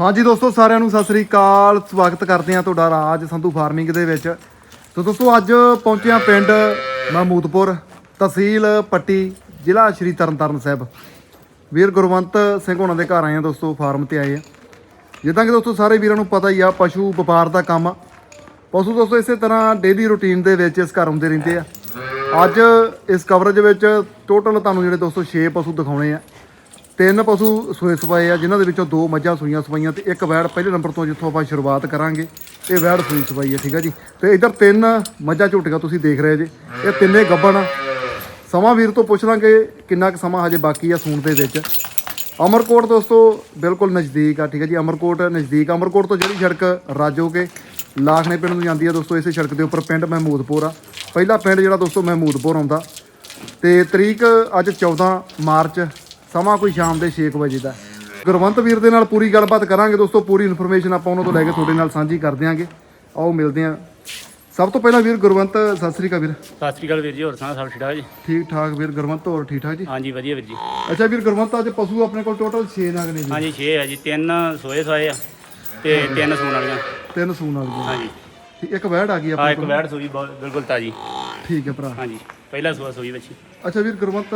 ਹਾਂਜੀ ਦੋਸਤੋ, ਸਾਰਿਆਂ ਨੂੰ ਸਤਿ ਸ੍ਰੀ ਅਕਾਲ। ਸਵਾਗਤ ਕਰਦੇ ਹਾਂ ਤੁਹਾਡਾ ਰਾਜ ਸੰਧੂ ਫਾਰਮਿੰਗ ਦੇ ਵਿੱਚ। ਤੋ ਦੋਸਤੋ, ਅੱਜ ਪਹੁੰਚਿਆ ਪਿੰਡ ਮਹਮੂਦਪੁਰ ਤਹਿਸੀਲ ਪੱਟੀ, ਜ਼ਿਲ੍ਹਾ ਸ਼੍ਰੀ ਤਰਨਤਾਰਨ ਸਾਹਿਬ। ਵੀਰ ਗੁਰਵੰਤ ਸਿੰਘ ਹੋਣਾ ਦੇ ਘਰ ਆਏ ਹਾਂ ਦੋਸਤੋ, ਫਾਰਮ ਤੇ ਆਏ ਆ ਜਿੱਦਾਂ ਕਿ ਦੋਸਤੋ, ਸਾਰੇ ਵੀਰਾਂ ਨੂੰ ਪਤਾ ਹੀ ਆ, ਪਸ਼ੂ ਵਪਾਰ ਦਾ ਕੰਮ ਆ। ਪਸ਼ੂ ਦੋਸਤੋ, ਇਸੇ ਤਰ੍ਹਾਂ ਡੇਲੀ ਰੁਟੀਨ ਦੇ ਵਿੱਚ ਇਸ ਘਰ ਆਉਂਦੇ ਰਹਿੰਦੇ ਆ। ਅੱਜ ਇਸ ਕਵਰੇਜ ਵਿੱਚ ਟੋਟਲ ਤੁਹਾਨੂੰ ਜਿਹੜੇ ਦੋਸਤੋ 6 ਪਸ਼ੂ ਦਿਖਾਉਣੇ ਆ। ਤਿੰਨ ਪਸ਼ੂ ਸੂਏ ਸਵਾਏ ਆ, ਜਿਨ੍ਹਾਂ ਦੇ ਵਿੱਚੋਂ ਦੋ ਮੱਝਾਂ ਸੂਈਆਂ ਸਵਾਈਆਂ ਤੇ ਇੱਕ ਵੈੜ ਪਹਿਲੇ ਨੰਬਰ ਤੋਂ ਜਿੱਥੋਂ ਆਪਾਂ ਸ਼ੁਰੂਆਤ ਕਰਾਂਗੇ। ਇਹ ਵੈੜ ਸੂਈ ਸਵਾਈ ਹੈ ਠੀਕ ਆ ਜੀ? ਤੇ ਇੱਧਰ ਤਿੰਨ ਮੱਝਾਂ ਝੋਟੀਆਂ ਤੁਸੀਂ ਦੇਖ ਰਹੇ ਜੇ। ਇਹ ਤਿੰਨੇ ਗੱਬਣ ਆ। ਸਮਾਂ ਵੀਰ ਤੋਂ ਪੁੱਛ ਲਾਂਗੇ ਕਿੰਨਾ ਕੁ ਸਮਾਂ ਹਜੇ ਬਾਕੀ ਆ ਸੂਣ ਦੇ ਵਿੱਚ। ਅਮਰਕੋਟ ਦੋਸਤੋ, ਬਿਲਕੁਲ ਨਜ਼ਦੀਕ ਆ, ਠੀਕ ਹੈ ਜੀ? ਅਮਰਕੋਟ ਨਜ਼ਦੀਕ। ਅਮਰਕੋਟ ਤੋਂ ਜਿਹੜੀ ਸੜਕ ਰਾਜੋ ਕੇ ਲਾਖਣੇ ਪਿੰਡ ਨੂੰ ਜਾਂਦੀ ਆ ਦੋਸਤੋ, ਇਸੇ ਸੜਕ ਦੇ ਉੱਪਰ ਪਿੰਡ ਮਹਿਮੂਦਪੁਰ ਆ। ਪਹਿਲਾ ਪਿੰਡ ਜਿਹੜਾ ਦੋਸਤੋ ਮਹਿਮੂਦਪੁਰ ਆਉਂਦਾ। ਤੇ ਤਰੀਕ ਅੱਜ 14 ਮਾਰਚ ਸਮਾਂ ਕੋਈ ਸ਼ਾਮ ਦੇ 6 ਵਜੇ ਦਾ। ਗੁਰਵੰਤ ਵੀਰ ਦੇ ਨਾਲ ਪੂਰੀ ਗੱਲਬਾਤ ਕਰਾਂਗੇ ਦੋਸਤੋ ਪੂਰੀ ਇਨਫੋਰਮੇਸ਼ਨ ਆਪਾਂ ਉਹਨਾਂ ਤੋਂ ਲੈ ਕੇ ਤੁਹਾਡੇ ਨਾਲ ਸਾਂਝੀ ਕਰ ਦਿਆਂਗੇ। ਆਓ ਮਿਲਦੇ ਆਂ ਸਭ ਤੋਂ ਪਹਿਲਾਂ ਵੀਰ ਗੁਰਵੰਤ ਸਤਿ ਸ੍ਰੀ ਅਕਾਲ ਵੀਰ। ਸਤਿ ਸ੍ਰੀ ਅਕਾਲ ਵੀਰ ਜੀ ਹੋਰ ਸੁਣਾ ਸਭ ਠੀਕ ਠਾਕ ਜੀ? ਠੀਕ ਠਾਕ ਵੀਰ ਗੁਰਵੰਤ ਹੋਰ ਠੀਕ ਠਾਕ ਜੀ? ਹਾਂਜੀ ਵਧੀਆ ਵੀਰ ਜੀ। ਅੱਛਾ ਵੀਰ ਗੁਰਵੰਤ ਅੱਜ ਪਸ਼ੂ ਆਪਣੇ ਕੋਲ ਟੋਟਲ 6 ਨਗ ਨੇ ਜੀ। ਹਾਂਜੀ 6 ਆ ਜੀ ਤਿੰਨ ਸੋਏ ਸੋਏ ਆ ਤੇ ਤਿੰਨ ਸੂਣ ਵਾਲੀਆਂ। ਤਿੰਨ ਸੂਣ ਵਾਲੀਆਂ। ਹਾਂਜੀ। ਠੀਕ ਇੱਕ ਵੈੜ ਆ ਗਈ ਆ ਆਪਣੇ ਇੱਕ ਵੈੜ ਸੂਈ ਬਹੁਤ- ਬਿਲਕੁਲ ਤਾਜੀ। ਠੀਕ ਹੈ ਭਰਾ। ਹਾਂਜੀ ਪਹਿਲਾ ਸੂਆ ਸੂਈ ਬੱਚੀ ਅੱਛਾ ਵੀਰ ਗੁਰਵੰਤ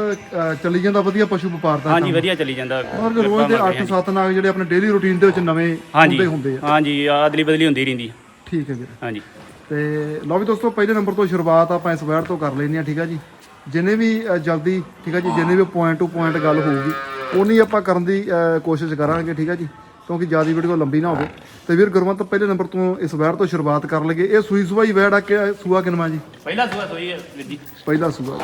ਚੱਲੀ ਜਾਂਦਾ ਵਧੀਆ ਪਸ਼ੂ ਵਪਾਰ ਦਾ ਹਾਂਜੀ ਵਧੀਆ ਚੱਲੀ ਜਾਂਦਾ। ਔਰ ਰੋਜ਼ ਦੇ 8-7 ਨਗ ਜਿਹੜੇ ਆਪਣੇ ਡੇਲੀ ਰੂਟੀਨ ਦੇ ਵਿੱਚ ਨਵੇਂ ਹੁੰਦੇ ਹੁੰਦੇ ਆ। ਹਾਂਜੀ ਆਦਲੀ ਬਦਲੀ ਹੁੰਦੀ ਰਹਿੰਦੀ। ਠੀਕ ਹੈ ਵੀਰ। ਹਾਂਜੀ। ਤੇ ਲਓ ਵੀ ਦੋਸਤੋ ਪਹਿਲੇ ਨੰਬਰ ਤੋਂ ਸ਼ੁਰੂਆਤ ਆਪਾਂ ਇਸ ਵੈੜ ਤੋਂ ਕਰ ਲੈਂਦੇ ਆ ਠੀਕ ਆ ਜੀ। ਜਿੰਨੇ ਵੀ ਅ, ਜਲਦੀ ਠੀਕ ਆ ਜੀ ਜਿੰਨੇ ਵੀ ਪੁਆਇੰਟ ਟੂ ਪੁਆਇੰਟ ਗੱਲ ਹੋਊਗੀ ਉਨੀ ਆਪਾਂ ਕਰਨ ਦੀ ਅ, ਕੋਸ਼ਿਸ਼ ਕਰਾਂਗੇ ਠੀਕ ਆ ਜੀ। ਕਿਉਂਕਿ ਜ਼ਿਆਦਾ ਵੀਡੀਓ ਲੰਬੀ ਨਾ ਹੋਵੇ। ਤੇ ਵੀਰ ਗੁਰਮਤ ਪਹਿਲੇ ਨੰਬਰ ਤੋਂ ਇਸ ਵੈੜ ਤੋਂ ਸ਼ੁਰੂਆਤ ਕਰ ਲਗੇ ਇਹ ਸੂਈ ਸੁਬਾਈ ਵੈੜ ਆ ਕਿ ਸੂਆ ਕਿਨਵਾ ਜੀ? ਪਹਿਲਾ ਸੂਆ ਸੂਈ ਹੈ ਜੀ। ਪਹਿਲਾ ਸੂਆ।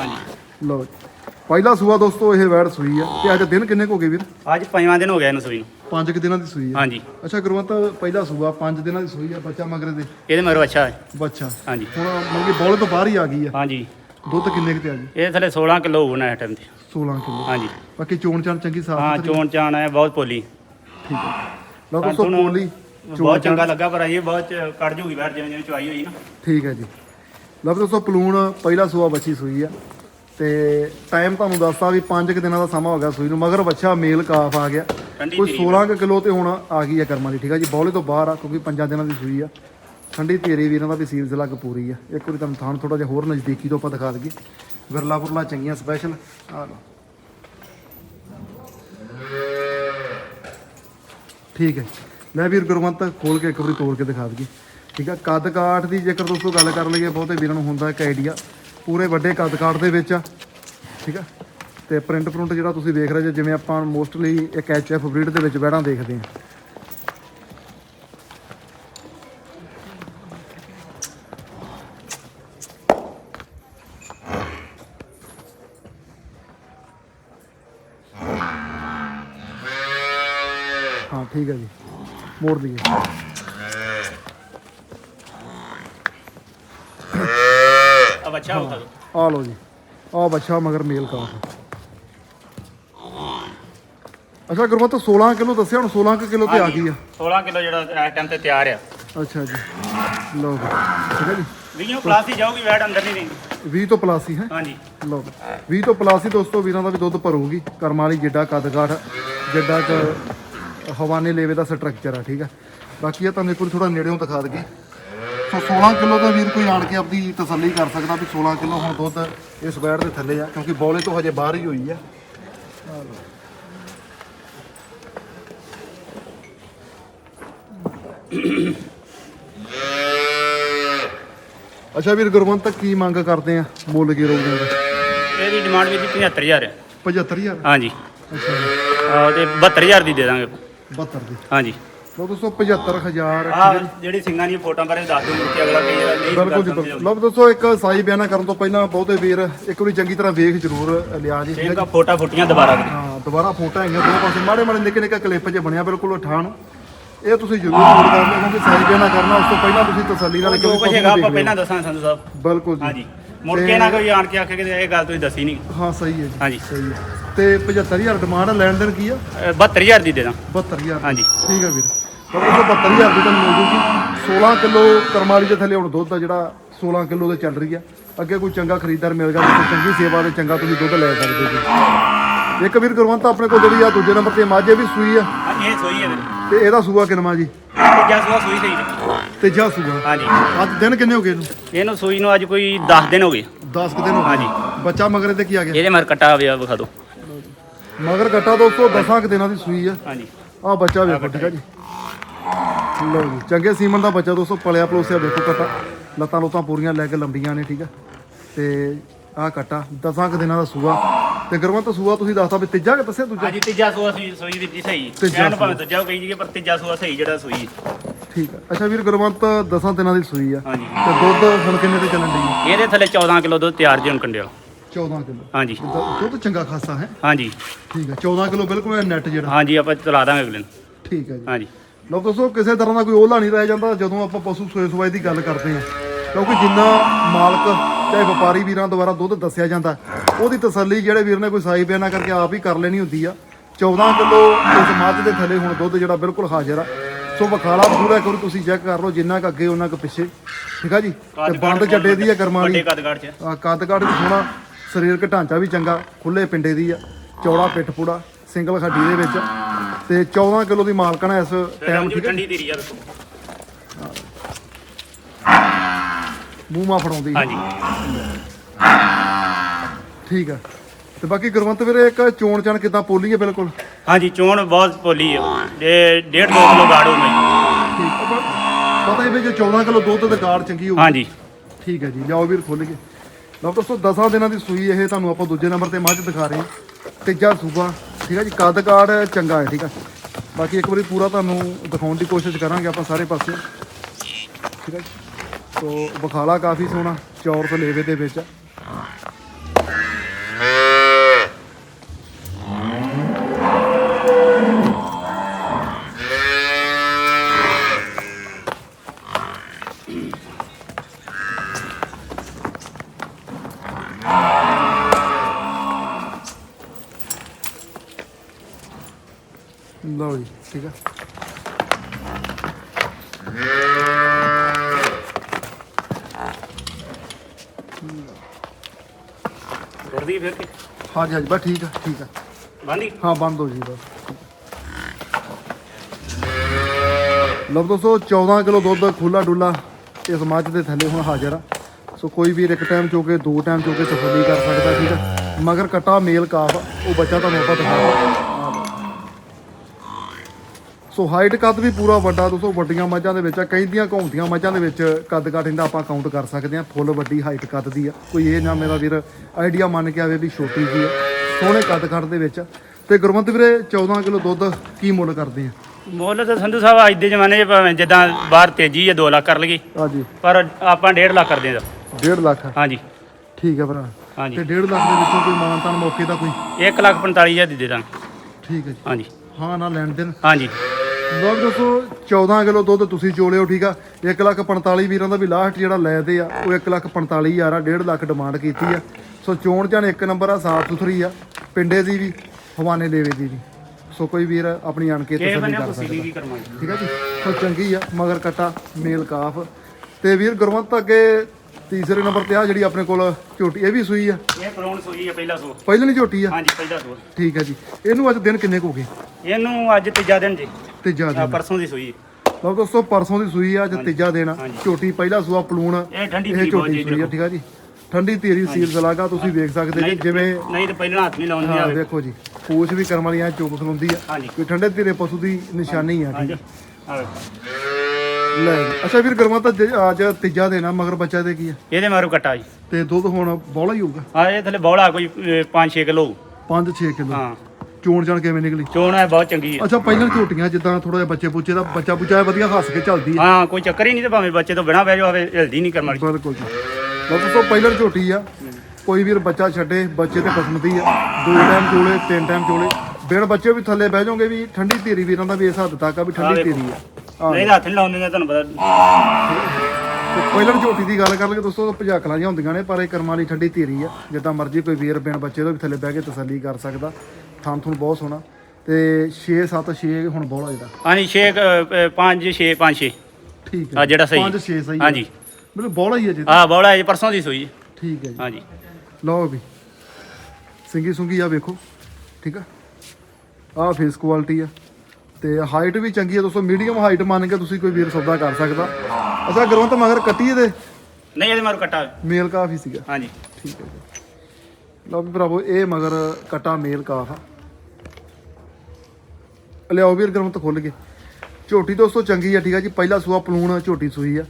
ਲਓ ਜੀ। ਪਹਿਲਾ ਸੂਆ ਦੋਸਤੋ ਇਹ ਵੈੜ ਸੂਈ ਆ ਤੇ ਅੱਜ ਦਿਨ ਕਿੰਨੇ ਕੁ ਹੋ ਗਏ ਵੀਰ? ਅੱਜ ਪੰਜਵਾਂ ਦਿਨ ਹੋ ਗਿਆ ਇਹਨੂੰ ਸੂਈ ਨੂੰ। ਪੰਜ ਕੁ ਦਿਨਾਂ ਦੀ ਸੂਈ ਆ ਹਾਂਜੀ। ਅੱਛਾ ਗੁਰਮਤ ਪਹਿਲਾ ਸੂਆ ਪੰਜ ਦਿਨਾਂ ਦੀ ਸੂਈ ਆ ਬੱਚਾ ਮਗਰ ਦੇ। ਇਹਦੇ ਮਗਰ ਅੱਛਾ ਹੈ। ਬੱਚਾ। ਹਾਂਜੀ। ਹੁਣ ਮਤਲਬ ਕਿ ਬੌਲੇ ਤੋਂ ਬਾਹਰ ਹੀ ਆ ਗਈ ਆ ਹਾਂਜੀ। ਦੁੱਧ ਕਿੰਨੇ ਕੁ ਤੇ ਆ ਜੀ ਇਹ ਥੱਲੇ 16 ਕਿਲੋ ਹੋਣਾ ਇਸ ਟਾਈਮ ਤੇ। 16 ਕਿਲੋ। ਹਾਂਜੀ। ਬਾਕੀ ਚੋਣ ਚਾਣ ਚੰਗੀ ਸਾਫ਼ ਹਾਂ ਚੋਣ ਚਾਣ ਹੈ ਬਹੁਤ ਪੋਲੀ ਠੀਕ ਹੈ। ਲਓ ਦੋਸਤੋ ਪੋਲੀ ਬਹੁਤ ਚੰਗਾ ਲੱਗਾ ਪਰ ਇਹ ਬਹੁਤ ਚ- ਕੱਢ ਜੂਗੀ ਵੈੜ ਜਿਵੇਂ ਜਿਵੇਂ ਚਵਾਈ ਹੋਈ ਨਾ। ਠੀਕ ਹੈ ਜੀ। ਲਓ ਦੋਸਤੋ ਪਲੂਣ ਪਹਿਲਾ ਸੂਆ ਬੱਚੀ ਸੂਈ ਆ ਤੇ ਟਾਈਮ ਤੁਹਾਨੂੰ ਦੱਸਤਾ ਵੀ 5 ਕੁ ਦਿਨਾਂ ਦਾ ਸਮਾਂ ਹੋ ਗਿਆ ਸੂਈ ਨੂੰ ਮਗਰ ਬੱਚਾ ਮੇਲ ਕਾਫ ਆ ਗਿਆ। ਕੋਈ 16 ਕੁ ਕਿਲੋ ਤੇ ਹੁਣ ਆ ਗਈ ਆ ਕਰਮਾਂ ਦੀ ਠੀਕ ਆ ਜੀ। ਬੌਲੇ ਤੋਂ ਬਾਹਰ ਆ ਕਿਉਂਕਿ ਪੰਜਾਂ ਦਿਨਾਂ ਦੀ ਸੂਈ ਆ। ਠੰਡੀ ਤੇਰੇ ਵੀਰਾਂ ਦਾ ਵੀ ਸੀਲਸ ਲੱਗ ਪੂਰੀ ਆ। ਇੱਕ ਵਾਰੀ ਤੁਹਾਨੂੰ ਥਾਣ ਥੋੜਾ ਜਿਹਾ ਹੋਰ ਨਜ਼ਦੀਕੀ ਤੋਂ ਆਪਾਂ ਦਿਖਾ ਦਈਏ। ਵਿਰਲਾ ਪੁਰਲਾ ਚੰਗੀਆਂ ਸਪੈਸ਼ਲ ਆ ਲਓ। ਠੀਕ ਹੈ। ਮੈਂ ਵੀਰ ਗੁਰਵੰਤ ਖੋਲ ਕੇ ਇੱਕ ਵਾਰੀ ਤੋੜ ਕੇ ਦਿਖਾ ਦਈਏ। ਠੀਕ ਆ ਕੱਦ ਕਾਠ ਦੀ ਜੇਕਰ ਦੋਸਤੋ ਗੱਲ ਕਰ ਲਈਏ, ਬਹੁਤੇ ਵੀਰਾਂ ਨੂੰ ਹੁੰਦਾ ਇੱਕ ਆਈਡੀਆ ਪੂਰੇ ਵੱਡੇ ਕੱਦ ਕਾਠ ਦੇ ਵਿੱਚ ਆ। ਠੀਕ ਆ, ਤੇ ਪ੍ਰਿੰਟ ਪ੍ਰਿੰਟ ਜਿਹੜਾ ਤੁਸੀਂ ਦੇਖ ਰਹੇ ਜੇ, ਜਿਵੇਂ ਆਪਾਂ ਮੋਸਟਲੀ ਇੱਕ ਐਚਐਫ ਬਰੀਡ ਦੇ ਵਿੱਚ ਬੈੜਾਂ ਦੇਖਦੇ ਆ ਠੀਕ ਹੈ ਜੀ। ਮੋੜ ਹੋਤਾ ਆ ਲਓ ਜੀ। ਆ ਬੱਚਾ ਮਗਰ ਮੇਲ ਕਾਠ ਅੱਛਾ ਗੁਰਮਤ 16 ਕਿਲੋ ਦੱਸਿਆ ਹੁਣ 16 ਕੁ ਕਿਲੋ ਤੇ ਆ ਗਈ ਆ। 16 ਕਿਲੋ ਜਿਹੜਾ ਇਸ ਟਾਈਮ ਤੇ ਤਿਆਰ ਆ। ਅੱਛਾ ਜੀ। ਲਓ ਜੀ। ਠੀਕ ਹੈ ਜੀ। 20 ਪਲਾਸ ਹੀ ਜਾਊਗੀ ਵੈੜ ਅੰਦਰ ਨਹੀਂ ਰਹਿੰਦੀ 20 ਤੋਂ ਪਲੱਸ ਹੀ ਹੈ। ਹਾਂਜੀ ਲਓ 20 ਤੋਂ ਪਲੱਸ ਦੋਸਤੋ ਵੀਰਾਂ ਦਾ ਵੀ ਦੁੱਧ ਭਰੂਗੀ। ਕਰਮਾਂ ਵਾਲੀ ਜਿੱਡਾ ਕੱਦ ਕਾਠ ਜਿੱਡਾ ਕ ਹਵਾਨੇ ਲੇਵੇ ਦਾ ਸਟਰਕਚਰ ਆ ਠੀਕ ਆ। ਬਾਕੀ ਇਹ ਤੁਹਾਨੂੰ ਇੱਕ ਵਾਰੀ ਥੋੜਾ ਨੇੜਿਓਂ ਦਿਖਾ ਦਈਏ। ਸੋ 16 ਕਿਲੋ ਦਾ ਵੀਰ ਕੋਈ ਆਣ ਕੇ ਆਪਦੀ ਤਸੱਲੀ ਕਰ ਸਕਦਾ ਵੀ 16 ਕਿਲੋ ਹੁਣ ਦੁੱਧ ਇਸ ਵੈੜ ਦੇ ਥੱਲੇ ਆ ਕਿਉਂਕਿ ਬੌਲੇ ਤੋਂ ਹਜੇ ਬਾਹਰ ਹੀ ਹੋਈ ਆ। ਅੱਛਾ ਵੀਰ ਗੁਰਵੰਤ ਕੀ ਮੰਗ ਕਰਦੇ ਆ ਮੁੱਲ ਕੀ ਰਹੂਗਾ ਇਹਦਾ? ਇਹਦੀ ਡਿਮਾਂਡ ਵੀ 75000 ਹੈ 75000 ਹਾਂਜੀ। ਅੱਛਾ। ਤੇ 72000 ਦੀ ਦੇ ਦਾਂਗੇ। 72 ਦੀ। ਹਾਂਜੀ। ਲਓ ਦੋਸਤੋ 75000 ਆਹ ਜਿਹੜੀ ਸਿੰਘਾਂ ਦੀਆਂ ਫੋਟੋਆਂ ਬਾਰੇ ਦੱਸ ਦਿਓ ਕੇ ਅਗਲਾ ਕਹੀ ਜਿਹੜਾ ਨਹੀਂ ਬਿਲਕੁਲ ਜੀ ਬਿਲਕੁਲ। ਲਓ ਦੋਸਤੋ ਇੱਕ ਸਾਈ ਬਿਆਨਾ ਕਰਨ ਤੋਂ ਪਹਿਲਾਂ ਬਹੁਤੇ ਵੀਰ ਇੱਕ ਵਾਰੀ ਚੰਗੀ ਤਰ੍ਹਾਂ ਵੇਖ ਜ਼ਰੂਰ ਲਿਆ ਜੀ। ਦਾ ਫੋਟਾ ਫੁੱਟੀਆਂ ਦੁਬਾਰਾ ਹਾਂ ਦੁਬਾਰਾ ਫੋਟੋ ਹੈਗੀਆਂ ਦੋ ਪਾਸੇ। ਮਾੜੇ ਮਾੜੇ ਨਿੱਕੇ ਨਿੱਕੇ ਕਲਿੱਪ ਜੇ ਬਣਿਆ ਬਿਲਕੁਲ ਠਾਣ ਇਹ ਤੁਸੀਂ ਜ਼ਰੂਰ ਨੋਟ ਕਰ ਲਿਓ ਕਿਉਂਕਿ ਸਾਈ ਬਿਆਨਾ ਕਰਨਾ ਉਸ ਤੋਂ ਪਹਿਲਾਂ ਤੁਸੀਂ ਤਸੱਲੀ ਨਾਲ ਜੋ ਕਿਉਂਕਿ ਕੁਝ ਹੈਗਾ ਆਪਾਂ ਪਹਿਲਾਂ ਦੱਸਾਂ ਸੰਧੂ ਸਾਹਿਬ। ਬਿਲਕੁਲ ਜੀ। ਹਾਂਜੀ। ਮੁੜ ਕੇ ਨਾ ਕੋਈ ਆਣ ਕੇ ਆਖੇ ਕਿ ਇਹ ਗੱਲ ਤੁਸੀਂ ਦੱਸੀ ਨਹੀਂ ਹਾਂ ਸਹੀ ਹੈ ਜੀ ਹਾਂਜੀ। ਸਹੀ ਹੈ। ਤੇ 75000 ਡਿਮਾਂਡ ਲੈਣ ਦੇਣ ਕੀ ਆ? ਅਹ 72000 ਦੀ ਦੇ ਦਾਂ। 72000 ਹਾਂਜੀ। ਠੀਕ ਹੈ ਵੀਰ। ਤਾਂ ਉਹ 72000 ਦੀ ਤੁਹਾਨੂੰ ਮਿਲ ਜੂਗੀ। 16 ਕਿਲੋ ਕਰਮਾਲੀ ਦੇ ਥੱਲੇ ਹੁਣ ਦੁੱਧ ਆ ਜਿਹੜਾ 16 ਕਿਲੋ ਦੇ ਚੱਲ ਰਹੀ ਆ। ਅੱਗੇ ਕੋਈ ਚੰਗਾ ਖਰੀਦਦਾਰ ਮਿਲ ਗਿਆ ਤੇ ਚੰਗੀ ਸੇਵਾ ਤੇ ਚੰਗਾ ਤੁਸੀਂ ਦੁੱਧ ਲੈ ਸਕਦੇ ਜੀ। ਇੱਕ ਵੀਰ ਗੁਰਵੰਤ ਆਪਣੇ ਕੋਲ ਜਿਹੜੀ ਆ ਦੂਜੇ ਨੰਬਰ ਤੇ ਮਾਝੇ ਵੀ ਸੂਈ ਆ। ਇਹ ਸੋਈ ਹੈ ਵੀਰੇ। ਤੇ ਇਹਦਾ ਸੂਆ ਕਿੰਨਾ ਜੀ? ਤੀਜਾ ਸੂਆ ਸੂਈ ਸਹੀ ਜੀ। ਤੀਜਾ ਸੂਆ? ਹਾਂਜੀ। ਅੱਜ ਦਿਨ ਕਿੰਨੇ ਹੋ ਗਏ ਇਹਨੂੰ? ਇਹਨੂੰ ਸੂਈ ਨੂੰ ਅੱਜ ਕੋਈ 10 ਦਿਨ ਹੋ ਗਏ। 10 ਕੁ ਦਿਨ ਹੋ ਗਏ। ਹਾਂਜੀ। ਬੱਚਾ ਮਗਰੇ ਤੇ ਕੀ ਆ ਗਿਆ? ਇਹਦੇ ਮਰ ਕੱਟਾ ਹੋਇਆ ਵਿਖਾ ਦਿਓ ਮਗਰ ਕੱਟਾ ਦੋਸਤੋ 10 ਕੁ ਦਿਨਾਂ ਦੀ ਸੂਈ ਆ। ਹਾਂਜੀ। ਆ ਬੱਚਾ ਵੇਖੋ ਠੀਕ ਆ ਜੀ। ਲਓ ਜੀ ਚੰਗੇ ਸੀਮਨ ਦਾ ਬੱਚਾ ਦੋਸਤੋ ਪਲਿਆ ਪਲੋਸਿਆ ਵੇਖੋ ਕੱਟਾ। ਲੱਤਾਂ ਲੁੱਤਾਂ ਪੂਰੀਆਂ ਲੈ ਕੇ ਲੰਬੀਆਂ ਨੇ ਠੀਕ ਆ। ਤੇ ਆ ਕੱਟਾ 10 ਕੁ ਦਿਨਾਂ ਦਾ ਸੂਆ। ਤੇ ਗਰਮਾ ਤਾਂ ਸੂਆ ਤੁਸੀਂ ਦੱਸਤਾ ਵੀ ਤੀਜਾ ਕਿ ਦੱਸਿਆ ਦੂਜਾ? ਹਾਂਜੀ ਤੀਜਾ ਸੂਆ ਸੂਈ ਸੂਈ ਹੀ ਸਹੀ। ਤੀਜਾ ਭਾਵੇਂ ਦੂਜਾ ਕਹੀ ਜੀਏ ਪਰ ਤੀਜਾ ਸੂਆ ਸਹੀ ਜਿਹੜਾ ਸੂਈ। ਠੀਕ ਆ। ਅੱਛਾ ਵੀਰ ਗੁਰਵੰਤ 10 ਦਿਨਾਂ ਦੀ ਸੂਈ ਆ। ਹਾਂਜੀ। ਤੇ ਦੁੱਧ ਹੁਣ ਕਿੰਨੇ ਤੇ ਚੱਲਣ ਦੀ ਇਹਦੇ ਥੱਲੇ 14 ਕਿਲੋ ਦੁੱਧ ਤਿਆਰ ਜੀ ਹੁਣ ਕੰਡੇ ਵਾਲਾ 14 ਕਿਲੋ। ਹਾਂਜੀ। ਦੁੱਧ ਚੰਗਾ ਖਾਸਾ ਹੈ। ਹਾਂਜੀ। ਠੀਕ ਆ। 14 ਕਿਲੋ ਬਿਲਕੁਲ ਨੈਟ ਜਿਹੜਾ। ਹਾਂਜੀ ਆਪਾਂ ਚਲਾ ਦਾਂਗੇ ਅਗਲੇ ਨੂੰ। ਠੀਕ ਹੈ ਜੀ। ਹਾਂਜੀ। ਲਓ ਦੋਸਤੋ ਕਿਸੇ ਤਰ੍ਹਾਂ ਦਾ ਕੋਈ ਓਲਾ ਨਹੀਂ ਰਹਿ ਜਾਂਦਾ ਜਦੋਂ ਆਪਾਂ ਪਸ਼ੂ ਸੋਏ ਸਵਾਈ ਦੀ ਗੱਲ ਕਰਦੇ ਹਾਂ। ਕਿਉਂਕਿ ਜਿੰਨਾ ਮਾਲਕ ਚਾਹੇ ਵਪਾਰੀ ਵੀਰਾਂ ਦੁਆਰਾ ਦੁੱਧ ਦੱਸਿਆ ਜਾਂਦਾ। ਉਹਦੀ ਤਸੱਲੀ ਜਿਹੜੇ ਵੀਰ ਨੇ ਕੋਈ ਸਾਈ ਬਿਆਨਾ ਕਰਕੇ ਆਪ ਹੀ ਕਰ ਲੈਣੀ ਹੁੰਦੀ ਆ। 14 ਕਿਲੋ ਇਸ ਮੱਝ ਦੇ ਥੱਲੇ ਹੁਣ ਦੁੱਧ ਜਿਹੜਾ ਬਿਲਕੁਲ ਹਾਜ਼ਰ ਆ। ਸੋ ਵਖਾਲਾ ਪੂਰਾ ਕਰੋ ਤੁਸੀਂ ਚੈੱਕ ਕਰ ਲਓ ਜਿੰਨਾ ਕੁ ਅੱਗੇ ਉਹਨਾਂ ਕੁ ਪਿੱਛੇ। ਠੀਕ ਆ ਜੀ? ਤੇ ਬੰਦ ਚੱਡੇ ਦੀ ਆ ਕਰਮਾਂ ਵਾਲੀ ਕੱਦ ਕਾਠ ਚ। ਆ ਕੱਦ ਕਾਠ ਵੀ ਸੋਹਣਾ ਸਰੀਰਕ ਢਾਂਚਾ ਵੀ ਚੰਗਾ ਖੁੱਲੇ ਪਿੰਡੇ ਦੀ ਆ। ਚੌੜਾ ਪਿੱਠ ਪੂੜਾ ਸਿੰਗਲ ਖੱਡੀ ਦੇ ਵਿੱਚ। ਤੇ 14 ਕਿਲੋ ਦੀ ਮਾਲਕਣਾ ਇਸ ਟਾਈਮ ਠੀਕ ਠੰਡੀ ਤੇਰੀ ਆ ਦੇਖੋ। ਮੂੰਹ ਮਾ ਫੜਾਉਂਦੀ। ਹਾਂਜੀ। ਠੀਕ ਆ। ਤੇ ਬਾਕੀ ਗੁਰਵੰਤ ਵੀਰੇ ਇੱਕ ਚੋਣ ਚਣ ਕਿਦਾਂ ਪੋਲੀ ਹੈ ਬਿਲਕੁਲ? ਹਾਂਜੀ ਚੋਣ ਬਹੁਤ ਪੋਲੀ ਆ। ਇਹ ਡੇਢ ਦੋ ਕਿਲੋ ਗਾੜੋ ਮੈਂ ਠੀਕ ਆ, ਪਰ ਪਤਾ ਹੀ ਵੀ ਜੇ 14 ਕਿਲੋ ਦੁੱਧ ਤੇ ਕਾਰਡ ਚੰਗੀ ਹੋਊ ਹਾਂਜੀ। ਠੀਕ ਹੈ ਜੀ ਲਿਆਓ ਵੀਰ ਖੁੱਲ ਕੇ। ਲਓ ਦੋਸਤੋ 10 ਦਿਨਾਂ ਦੀ ਸੂਈ ਇਹ ਤੁਹਾਨੂੰ ਆਪਾਂ ਦੂਜੇ ਨੰਬਰ ਤੇ ਮੱਝ ਦਿਖਾ ਰਹੇ ਹਾਂ। ਤੀਜਾ ਸੂਬਾ ਠੀਕ ਹੈ ਜੀ ਕੱਦ ਕਾਰਡ ਚੰਗਾ ਹੈ ਠੀਕ ਆ। ਬਾਕੀ ਇੱਕ ਵਾਰੀ ਪੂਰਾ ਤੁਹਾਨੂੰ ਦਿਖਾਉਣ ਦੀ ਕੋਸ਼ਿਸ਼ ਕਰਾਂਗੇ ਆਪਾਂ ਸਾਰੇ ਪਾਸੇ। ਠੀਕ ਹੈ ਜੀ। ਸੋ ਬਖਾਲਾ ਕਾਫੀ ਸੋਹਣਾ ਚੌਰ ਤੋਂ ਲੇਵੇ ਦੇ ਵਿੱਚ। ਲਓ ਜੀ ਠੀਕ ਆ। ਫਿਰ ਕੇ? ਹਾਂਜੀ ਹਾਂਜੀ ਬਸ ਠੀਕ ਆ ਠੀਕ ਆ। ਬੰਦੀ ਹਾਂ? ਬੰਦ ਹੋ ਜੀ ਬਸ। ਲਓ ਦੋਸਤੋ 14 ਕਿਲੋ ਦੁੱਧ ਖੁੱਲਾ ਡੁੱਲਾ ਇਸ ਮੱਝ ਦੇ ਥੱਲੇ ਹੁਣ ਹਾਜ਼ਰ ਆ। ਸੋ ਕੋਈ ਵੀ ਇੱਕ ਟਾਈਮ ਚੋ ਕੇ ਦੋ ਟਾਈਮ ਚੋ ਕੇ ਤਸੱਲੀ ਕਰ ਸਕਦਾ ਠੀਕ ਆ। ਮਗਰ ਕਟਾ ਮੇਲ ਕਾਫ ਉਹ ਬੱਚਾ ਤੁਹਾਨੂੰ ਆਪਾਂ ਦਿਖਾਉਂਦਾ ਸੋ ਹਾਈਟ ਕੱਦ ਵੀ ਪੂਰਾ ਵੱਡਾ ਦੋਸਤੋ ਵੱਡੀਆਂ ਮੱਝਾਂ ਦੇ ਵਿੱਚ ਆ ਕਹਿੰਦੀਆਂ ਘੁੰਮਦੀਆਂ ਮੱਝਾਂ ਦੇ ਵਿੱਚ ਕੱਦ ਕਾਠ ਇਹਦਾ ਆਪਾਂ ਕਾਊਂਟ ਕਰ ਸਕਦੇ ਆ ਫੁੱਲ ਵੱਡੀ ਹਾਈਟ ਕੱਦ ਦੀ ਆ। ਕੋਈ ਇਹ ਨਾ ਮੇਰਾ ਵੀਰ ਆਈਡੀਆ ਮੰਨ ਕੇ ਆਵੇ ਵੀ ਛੋਟੀ ਜੀ ਆ ਸੋਹਣੇ ਕੱਦ ਕਾਠ ਦੇ ਵਿੱਚ। ਤੇ ਗੁਰਮੰਤ ਵੀਰੇ 14 ਕਿਲੋ ਦੁੱਧ ਕੀ ਮੁੱਲ ਕਰਦੇ ਆ? ਮੁੱਲ ਤਾਂ ਸੰਧੂ ਸਾਹਿਬ ਅੱਜ ਦੇ ਜ਼ਮਾਨੇ 'ਚ ਭਾਵੇਂ ਜਿੱਦਾਂ ਬਾਹਰ ਤੇਜ਼ੀ ਹੈ 2 ਲੱਖ ਕਰ ਲਈਏ। ਹਾਂਜੀ। ਪਰ ਆਪਾਂ 1.5 ਲੱਖ ਕਰਦੇ ਹਾਂ 1.5 ਲੱਖ। ਹਾਂਜੀ। ਠੀਕ ਆ ਭਰਾ। ਹਾਂਜੀ। ਤੇ 1.5 ਲੱਖ ਦੇ ਵਿੱਚੋਂ ਕੋਈ ਮਾਨਤਾਨ ਮੌਕੇ ਦਾ ਕੋਈ? 1 ਲੱਖ 45 ਹਜ਼ਾਰ ਦੇ ਦਾਂ ਠੀਕ ਹੈ ਜੀ। ਹਾਂਜੀ। ਹਾਂ ਨਾ ਲੈਣ ਦੇਣ। ਹਾਂਜੀ। ਲੋਕ ਦੱਸੋ 14 ਕਿਲੋ ਦੁੱਧ ਤੁਸੀਂ ਚੋਲਿਓ ਠੀਕ ਆ? 1 ਲੱਖ 45 ਵੀਰਾਂ ਦਾ ਵੀ ਲਾਸਟ ਜਿਹੜਾ ਲੈਦੇ ਆ ਉਹ 1 ਲੱਖ 45 ਹਜ਼ਾਰ ਆ 1.5 ਲੱਖ ਡਿਮਾਂਡ ਕੀਤੀ ਆ। ਸੋ ਚੋਣ ਚਾਣ ਇੱਕ ਨੰਬਰ ਆ ਸਾਫ਼ ਸੁਥਰੀ ਆ ਪਿੰਡੇ ਦੀ ਵੀ ਹਵਾਨੇ ਦੇਵੇ ਦੀ ਵੀ। ਸੋ ਕੋਈ ਵੀਰ ਆਪਣੀ ਆਣ ਕੇ ਇਹ ਤਸੱਲੀ ਕਰ ਸਕਦਾ ਠੀਕ ਆ ਜੀ? ਸੋ ਚੰਗੀ ਆ ਮਗਰ ਕਟਾ ਮੇਲ ਕਾਫ। ਤੇ ਵੀਰ ਗੁਰਵੰਤ ਅੱਗੇ ਤੀਸਰੇ ਨੰਬਰ ਤੇ ਆ ਜਿਹੜੀ ਆਪਣੇ ਕੋਲ ਝੋਟੀ ਇਹ ਵੀ ਸੂਈ ਆ? ਇਹ ਕਰੋਨ ਸੂਈ ਹੈ ਪਹਿਲਾ ਸੂ ਪਹਿਲਣੀ ਝੋਟੀ ਆ? ਹਾਂਜੀ ਪਹਿਲਾ ਸੂ ਠੀਕ ਹੈ ਜੀ। ਇਹਨੂੰ ਅੱਜ ਦਿਨ ਕਿੰਨੇ ਕੁ ਹੋ ਗਏ? ਇਹਨੂੰ ਅੱਜ ਤੀਜਾ ਦਿਨ ਜੀ। ਤੀਜਾ ਦਿਨ। ਪਰਸੋਂ ਦੀ ਸੂਈ। ਲਓ ਦੋਸਤੋ ਪਰਸੋਂ ਦੀ ਸੂਈ ਆ ਅੱਜ ਤੀਜਾ ਦਿਨ ਆ। ਝੋਟੀ ਪਹਿਲਾ ਸੂਆ ਪਲੂਣ ਇਹ ਠੰਡੀ ਇਹ ਤੇਰੀ ਬਹੁਤ ਝੋਟੀ ਜੀ ਸੂਈ ਆ ਠੀਕ ਆ ਜੀ। ਠੰਡੀ ਤੇਰੀ ਸੀਲ ਜ਼ਲਾਗਾ ਤੁਸੀਂ ਵੇਖ ਸਕਦੇ ਜੀ ਜਿਵੇਂ ਨਹੀਂ ਤਾਂ ਪਹਿਲਾਂ ਹੱਥ ਨਹੀਂ ਲਾਉਂਦੇ ਹਾਂ ਆ ਵੇਖੋ ਜੀ ਪੂਛ ਵੀ ਕਰਮ ਵਾਲੀ ਐ ਚੁੱਕ ਖਲੋਂਦੀ ਆ। ਹਾਂਜੀ। ਕੋਈ ਠੰਡੇ ਤੇਰੇ ਪਸ਼ੂ ਦੀ ਨਿਸ਼ਾਨੀ ਆ ਠੀਕ ਆ। ਆਹ ਵੇਖੋ। ਲੈ ਜੀ। ਅੱਛਾ ਵੀਰ ਗਰਮਾ ਤਾਂ ਜੇ ਅੱਜ ਤੀਜਾ ਦਿਨ ਆ ਮਗਰ ਬੱਚਾ ਦੇ ਕੀ ਆ? ਇਹਦੇ ਮਾਰੂ ਕੱਟਾ ਜੀ। ਤੇ ਦੁੱਧ ਹੁਣ ਬੋਲਾ ਹੀ ਹੋਊਗਾ? ਆ ਇਹ ਥੱਲੇ ਬੌਲਾ ਕੋਈ 5-6 ਕਿਲੋ 5-6 ਕਿਲੋ। ਹਾਂ। ਚੋਣ ਜਾਣ ਕਿਵੇਂ ਨਿਕਲੀ? ਚੋਣ ਹੈ ਬਹੁਤ ਚੰਗੀ ਹੈ ਅੱਛਾ ਪਹਿਲਾਂ ਝੋਟੀਆਂ ਜਿੱਦਾਂ ਥੋੜਾ ਜਿਹਾ ਬੱਚੇ ਪੁੱਚੇ ਦਾ ਬੱਚਾ ਪੁੱਚਾ ਵਧੀਆ ਹੱਸ ਕੇ ਚੱਲਦੀ ਆ ਹਾਂ ਕੋਈ ਚੱਕਰ ਹੀ ਨਹੀਂ ਤੇ ਭਾਵੇਂ ਬੱਚੇ ਤੋਂ ਬਿਨਾ ਬਹਿ ਜਾਓ ਆਵੇ ਹਿਲਦੀ ਨਹੀਂ ਕਰਮਾਲੀ ਬਿਲਕੁਲ ਜੀ। ਲਓ ਦੋਸਤੋ ਪਹਿਲਾਂ ਝੋਟੀ ਆ। ਕੋਈ ਵੀਰ ਬੱਚਾ ਛੱਡੇ ਬੱਚੇ ਤੇ ਬਸਮਤੀ ਆ। ਦੋ ਟਾਈਮ ਚੋਲੇ ਤਿੰਨ ਟਾਈਮ ਚੋਲੇ। ਬਿਨ ਬੱਚੇ ਵੀ ਥੱਲੇ ਬਹਿ ਜਾਓਗੇ ਵੀ ਠੰਡੀ ਧੀਰੀ ਵੀਰਾਂ ਦਾ ਵੀ ਇਸ ਹੱਦ ਤੱਕ ਆ ਵੀ ਠੰਡੀ। ਧੀਰੀ ਆ। ਨਹੀਂ ਤਾਂ ਹੱਥ ਨਹੀਂ ਲਾਉਂਦੇ ਨੇ ਤੁਹਾਨੂੰ ਪਤਾ। ਪਹਿਲਾਂ ਝੋਟੀ ਦੀ ਗੱਲ ਕਰ ਲਈਏ ਦੋਸਤੋ ਭਜਾਕਲਾਂ ਜਿਹਾ ਹੁੰਦੀਆਂ ਨੇ ਪਰ ਇਹ ਕਰਮਾਂ ਵਾਲੀ ਠੰਡੀ ਧੀਰੀ ਆ। ਜਿੱਦਾਂ ਮਰਜ਼ੀ ਕੋਈ ਵੀਰ ਬਿਨ ਬੱਚੇ ਤੋਂ ਵੀ ਥੱਲੇ ਬਹਿ ਕੇ ਤਸੱਲੀ ਕਰ ਸਕਦਾ। ਥਾਂ ਥੁਣ ਬਹੁਤ ਸੋਹਣਾ। ਤੇ 6 7 6 ਹੁਣ ਬੋਲਾ ਜਿਹੜਾ। ਹਾਂਜੀ 6 5 6 5 6 ਠੀਕ ਆ ਜਿਹੜਾ ਸਹੀ। 5 6 ਸਹੀ ਹਾਂਜੀ। ਮੈਨੂੰ ਬੋਲਾ ਹੀ ਹੈ ਜੀ। ਆ ਬੌਲਾ ਜੀ ਪਰਸੋਂ ਦੀ ਸੂਈ ਠੀਕ ਹੈ ਜੀ। ਹਾਂਜੀ। ਲਓ ਵੀ। ਸਿੰਗੀ ਸੁੰਗੀ ਆ ਵੇਖੋ। ਠੀਕ ਆ? ਆ ਫੇਸ ਕੁਆਲਿਟੀ ਆ। ਤੇ ਹਾਈਟ ਵੀ ਚੰਗੀ ਹੈ ਦੋਸਤੋ ਮੀਡੀਅਮ ਹਾਈਟ ਮੰਨ ਕੇ ਤੁਸੀਂ ਕੋਈ ਵੀਰ ਸੌਦਾ ਕਰ ਸਕਦਾ। ਅੱਛਾ ਗਰਵੰਤ ਮਗਰ ਕੱਟੀ ਇਹਦੇ? ਨਹੀਂ ਇਹਦੇ ਮਾਰੂ ਕੱਟਾ ਮੇਲ ਕਾਫੀ ਸੀਗਾ। ਹਾਂਜੀ। ਠੀਕ ਹੈ ਜੀ। ਲਓ ਵੀ ਭਰਾਵੋ ਇਹ ਮਗਰ ਕਟਾ ਮੇਲ ਕਾਫ ਆ। ਲਿਆਓ ਵੀਰ ਗਰਮ ਤੋਂ ਖੁੱਲ ਕੇ। ਝੋਟੀ ਦੋਸਤੋ ਚੰਗੀ ਆ ਠੀਕ ਆ ਜੀ। ਪਹਿਲਾ ਸੂਆ ਪਲੂਣ ਝੋਟੀ ਸੂਈ ਆ।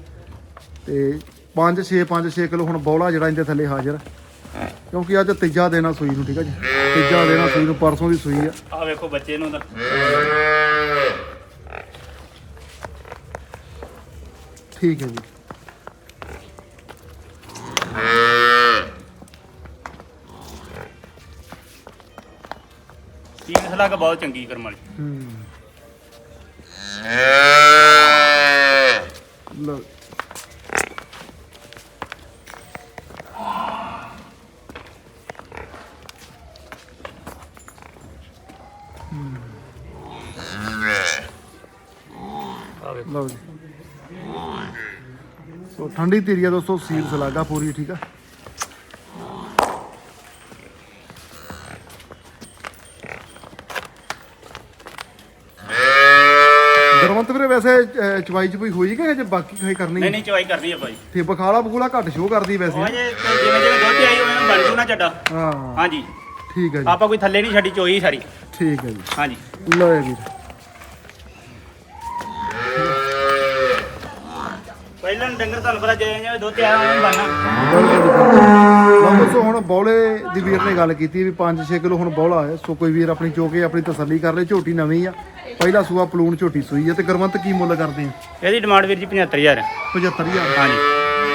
ਤੇ 5 6 5 6 ਕਿਲੋ ਹੁਣ ਬੌਲਾ ਜਿਹੜਾ ਇਹਦੇ ਥੱਲੇ ਹਾਜ਼ਰ ਆ। ਕਿਉਂਕਿ ਅੱਜ ਤੀਜਾ ਦੇਣਾ ਸੂਈ ਨੂੰ ਠੀਕ ਆ ਜੀ? ਤੀਜਾ ਦੇਣਾ ਸੂਈ ਨੂੰ ਪਰਸੋਂ ਦੀ ਸੂਈ ਆ। ਆ ਵੇਖੋ ਬੱਚੇ ਨੂੰ ਤਾਂ। ਠੀਕ ਹੈ ਜੀ। ਸੀਨ ਸਲਾਹ ਬਹੁਤ ਚੰਗੀ ਕਰਮ ਵਾਲੀ। ਹੂੰ ਲਓ ਆ ਵੇਖੋ ਲਓ ਜੀ ਸੋ ਠੰਡੀ ਧੀਰੀ ਆ ਦੋਸਤੋ ਸੀਲ ਸਲਾਗਾ ਪੂਰੀ ਠੀਕ ਆ? ਗਰਮੰਤ ਵੀਰੇ ਵੈਸੇ ਚਵਾਈ ਚਪੂਈ ਹੋਈ ਕਿ ਜੇ ਬਾਕੀ ਖਾਈ ਕਰਨੀ? ਨਹੀਂ ਨਹੀਂ ਚਵਾਈ ਕਰਨੀ ਆ ਭਾਈ ਤੇ ਬਖਾਲਾ ਬਖੂਲਾ ਘੱਟ ਸ਼ੋ ਕਰਦੀ ਉਹ ਵੈਸੇ ਜੇ ਜਿਵੇਂ ਜਿਵੇਂ ਦੁੱਧ ਆਈ ਉਹਨਾਂ ਨੂੰ ਬਣ ਜੂ ਨਾ ਚੱਡਾ। ਹਾਂ। ਹਾਂਜੀ। ਠੀਕ ਹੈ ਜੀ। ਆਪਾਂ ਕੋਈ ਥੱਲੇ ਨਹੀਂ ਛੱਡੀ ਚੋਈ ਸਾਰੀ ਠੀਕ ਹੈ ਜੀ। ਹਾਂਜੀ। ਲਓ ਇਹ ਵੀਰ ਪਹਿਲਾਂ ਡੰਗਰ ਤੁਹਾਨੂੰ ਪਤਾ ਜਿਵੇਂ ਜਿਵੇਂ ਦੁੱਧ ਆਇਆ ਉਹਨਾਂ ਨੂੰ ਬਣਨਾ ਲਓ ਦੋਸਤੋ ਹੁਣ ਬੌਲੇ ਦੀ ਵੀਰ ਨੇ ਗੱਲ ਕੀਤੀ ਵੀ 5-6 ਕਿਲੋ ਹੁਣ ਬੌਲਾ ਹੈ ਸੋ ਕੋਈ ਵੀਰ ਆਪਣੀ ਚੋਕੇ ਆਪਣੀ ਤਸੱਲੀ ਕਰ ਲੈ ਝੋਟੀ ਨਵੀਂ ਆ। ਪਹਿਲਾ ਸੂਆ ਪਲੂਣ ਝੋਟੀ ਸੂਈ ਆ ਤੇ ਗਰਮੰਤ ਕੀ ਮੁੱਲ ਕਰਦੇ ਆ? ਇਹਦੀ ਡਿਮਾਂਡ ਵੀਰ ਜੀ 75000 75000 ਹਾਂਜੀ।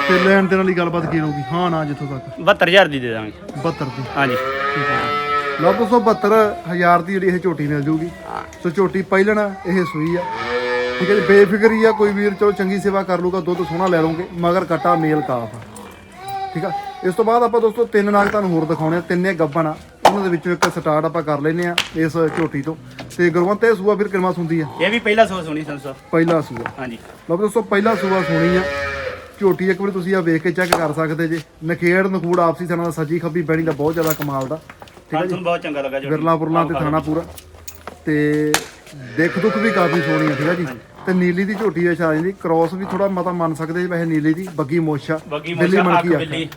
ਤੇ ਲੈਣ ਦੇਣ ਵਾਲੀ ਗੱਲਬਾਤ ਕੀ ਰਹੂਗੀ? ਹਾਂ ਨਾ ਜਿੱਥੋਂ ਤੱਕ। 72000 ਦੀ ਦੇ ਦਾਂਗੇ। 72 ਦੀ। ਹਾਂਜੀ। ਠੀਕ ਹੈ ਜੀ। ਲਓ ਦੋਸਤੋ 72000 ਦੀ ਜਿਹੜੀ ਇਹ ਝੋਟੀ ਮਿਲ ਜੂਗੀ। ਸੋ ਝੋਟੀ ਪਹਿਲਣ ਇਹ ਸੂਈ ਆ। ਠੀਕ ਹੈ ਜੀ ਬੇਫਿਕਰੀ ਆ ਕੋਈ ਵੀਰ ਚਲੋ ਚੰਗੀ ਸੇਵਾ ਕਰ ਲੂਗਾ ਦੁੱਧ ਸੋਹਣਾ ਲੈ ਲਓਗੇ ਮਗਰ ਕਟਾ ਮੇਲ ਕਾਫ ਆ। ਠੀਕ ਆ ਇਸ ਤੋਂ ਬਾਅਦ ਆਪਾਂ ਦੋਸਤੋ ਤਿੰਨ ਨਾਗ ਤੁਹਾਨੂੰ ਹੋਰ ਦਿਖਾਉਣੇ ਆ ਤਿੰਨੇ ਗੱਬਣ ਆ ਉਹਨਾਂ ਦੇ ਵਿੱਚੋਂ ਇੱਕ ਸਟਾਰਟ ਆਪਾਂ ਕਰ ਲੈਨੇ ਆ ਇਸ ਝੋਟੀ ਤੋਂ। ਤੇ ਗੁਰਵੰਤ ਇਹ ਸੂਆ ਫਿਰ ਕਿੰਨਾ ਸੁੰਦੀ ਆ? ਇਹ ਵੀ ਪਹਿਲਾ ਸੋ ਸੁਣੀ ਸੰਸਾ ਪਹਿਲਾ ਸੂਆ। ਹਾਂਜੀ। ਲਓ ਦੋਸਤੋ ਪਹਿਲਾ ਸੂਆ ਸੁਣੀ ਆ। ਝੋਟੀ ਇੱਕ ਵਾਰੀ ਤੁਸੀਂ ਆ ਵੇਖ ਕੇ ਚੈੱਕ ਕਰ ਸਕਦੇ ਜੇ। ਨਖੇੜ ਨਖੂੜ ਆਪਸੀ ਥਾਣਾ ਦਾ ਸੱਜੀ ਖੱਬੀ ਬੈਣੀ ਦਾ ਬਹੁਤ ਜ਼ਿਆਦਾ ਕਮਾਲ ਦਾ। ਠੀਕ ਹਾਂ ਤੁਹਾਨੂੰ ਬਹੁਤ ਚੰਗਾ ਲੱਗਾ ਜੋ ਬਿਰਲਾ ਪੁਰਲਾ ਤੇ ਥਾਣਾ ਪੂਰਾ। ਤੇ ਦੇਖ ਦੁੱਖ ਵੀ ਕਾਫੀ ਸੋਹਣੀ ਆ ਠੀਕ ਆ ਜੀ। ਤੇ ਨੀਲੀ ਦੀ ਝੋਟੀ ਵਿੱਚ ਆ ਜਾਂਦੀ ਕ੍ਰੋਸ ਵੀ ਥੋੜਾ ਮਤਾ ਮੰਨ ਸਕਦੇ ਜੀ ਵੈਸੇ ਨੀਲੀ ਦੀ ਬੱਗੀ ਮੋਛਾ। ਬੱਗੀ ਮੋਛਾ, ਅੱਖ। ਬਿੱਲੀ।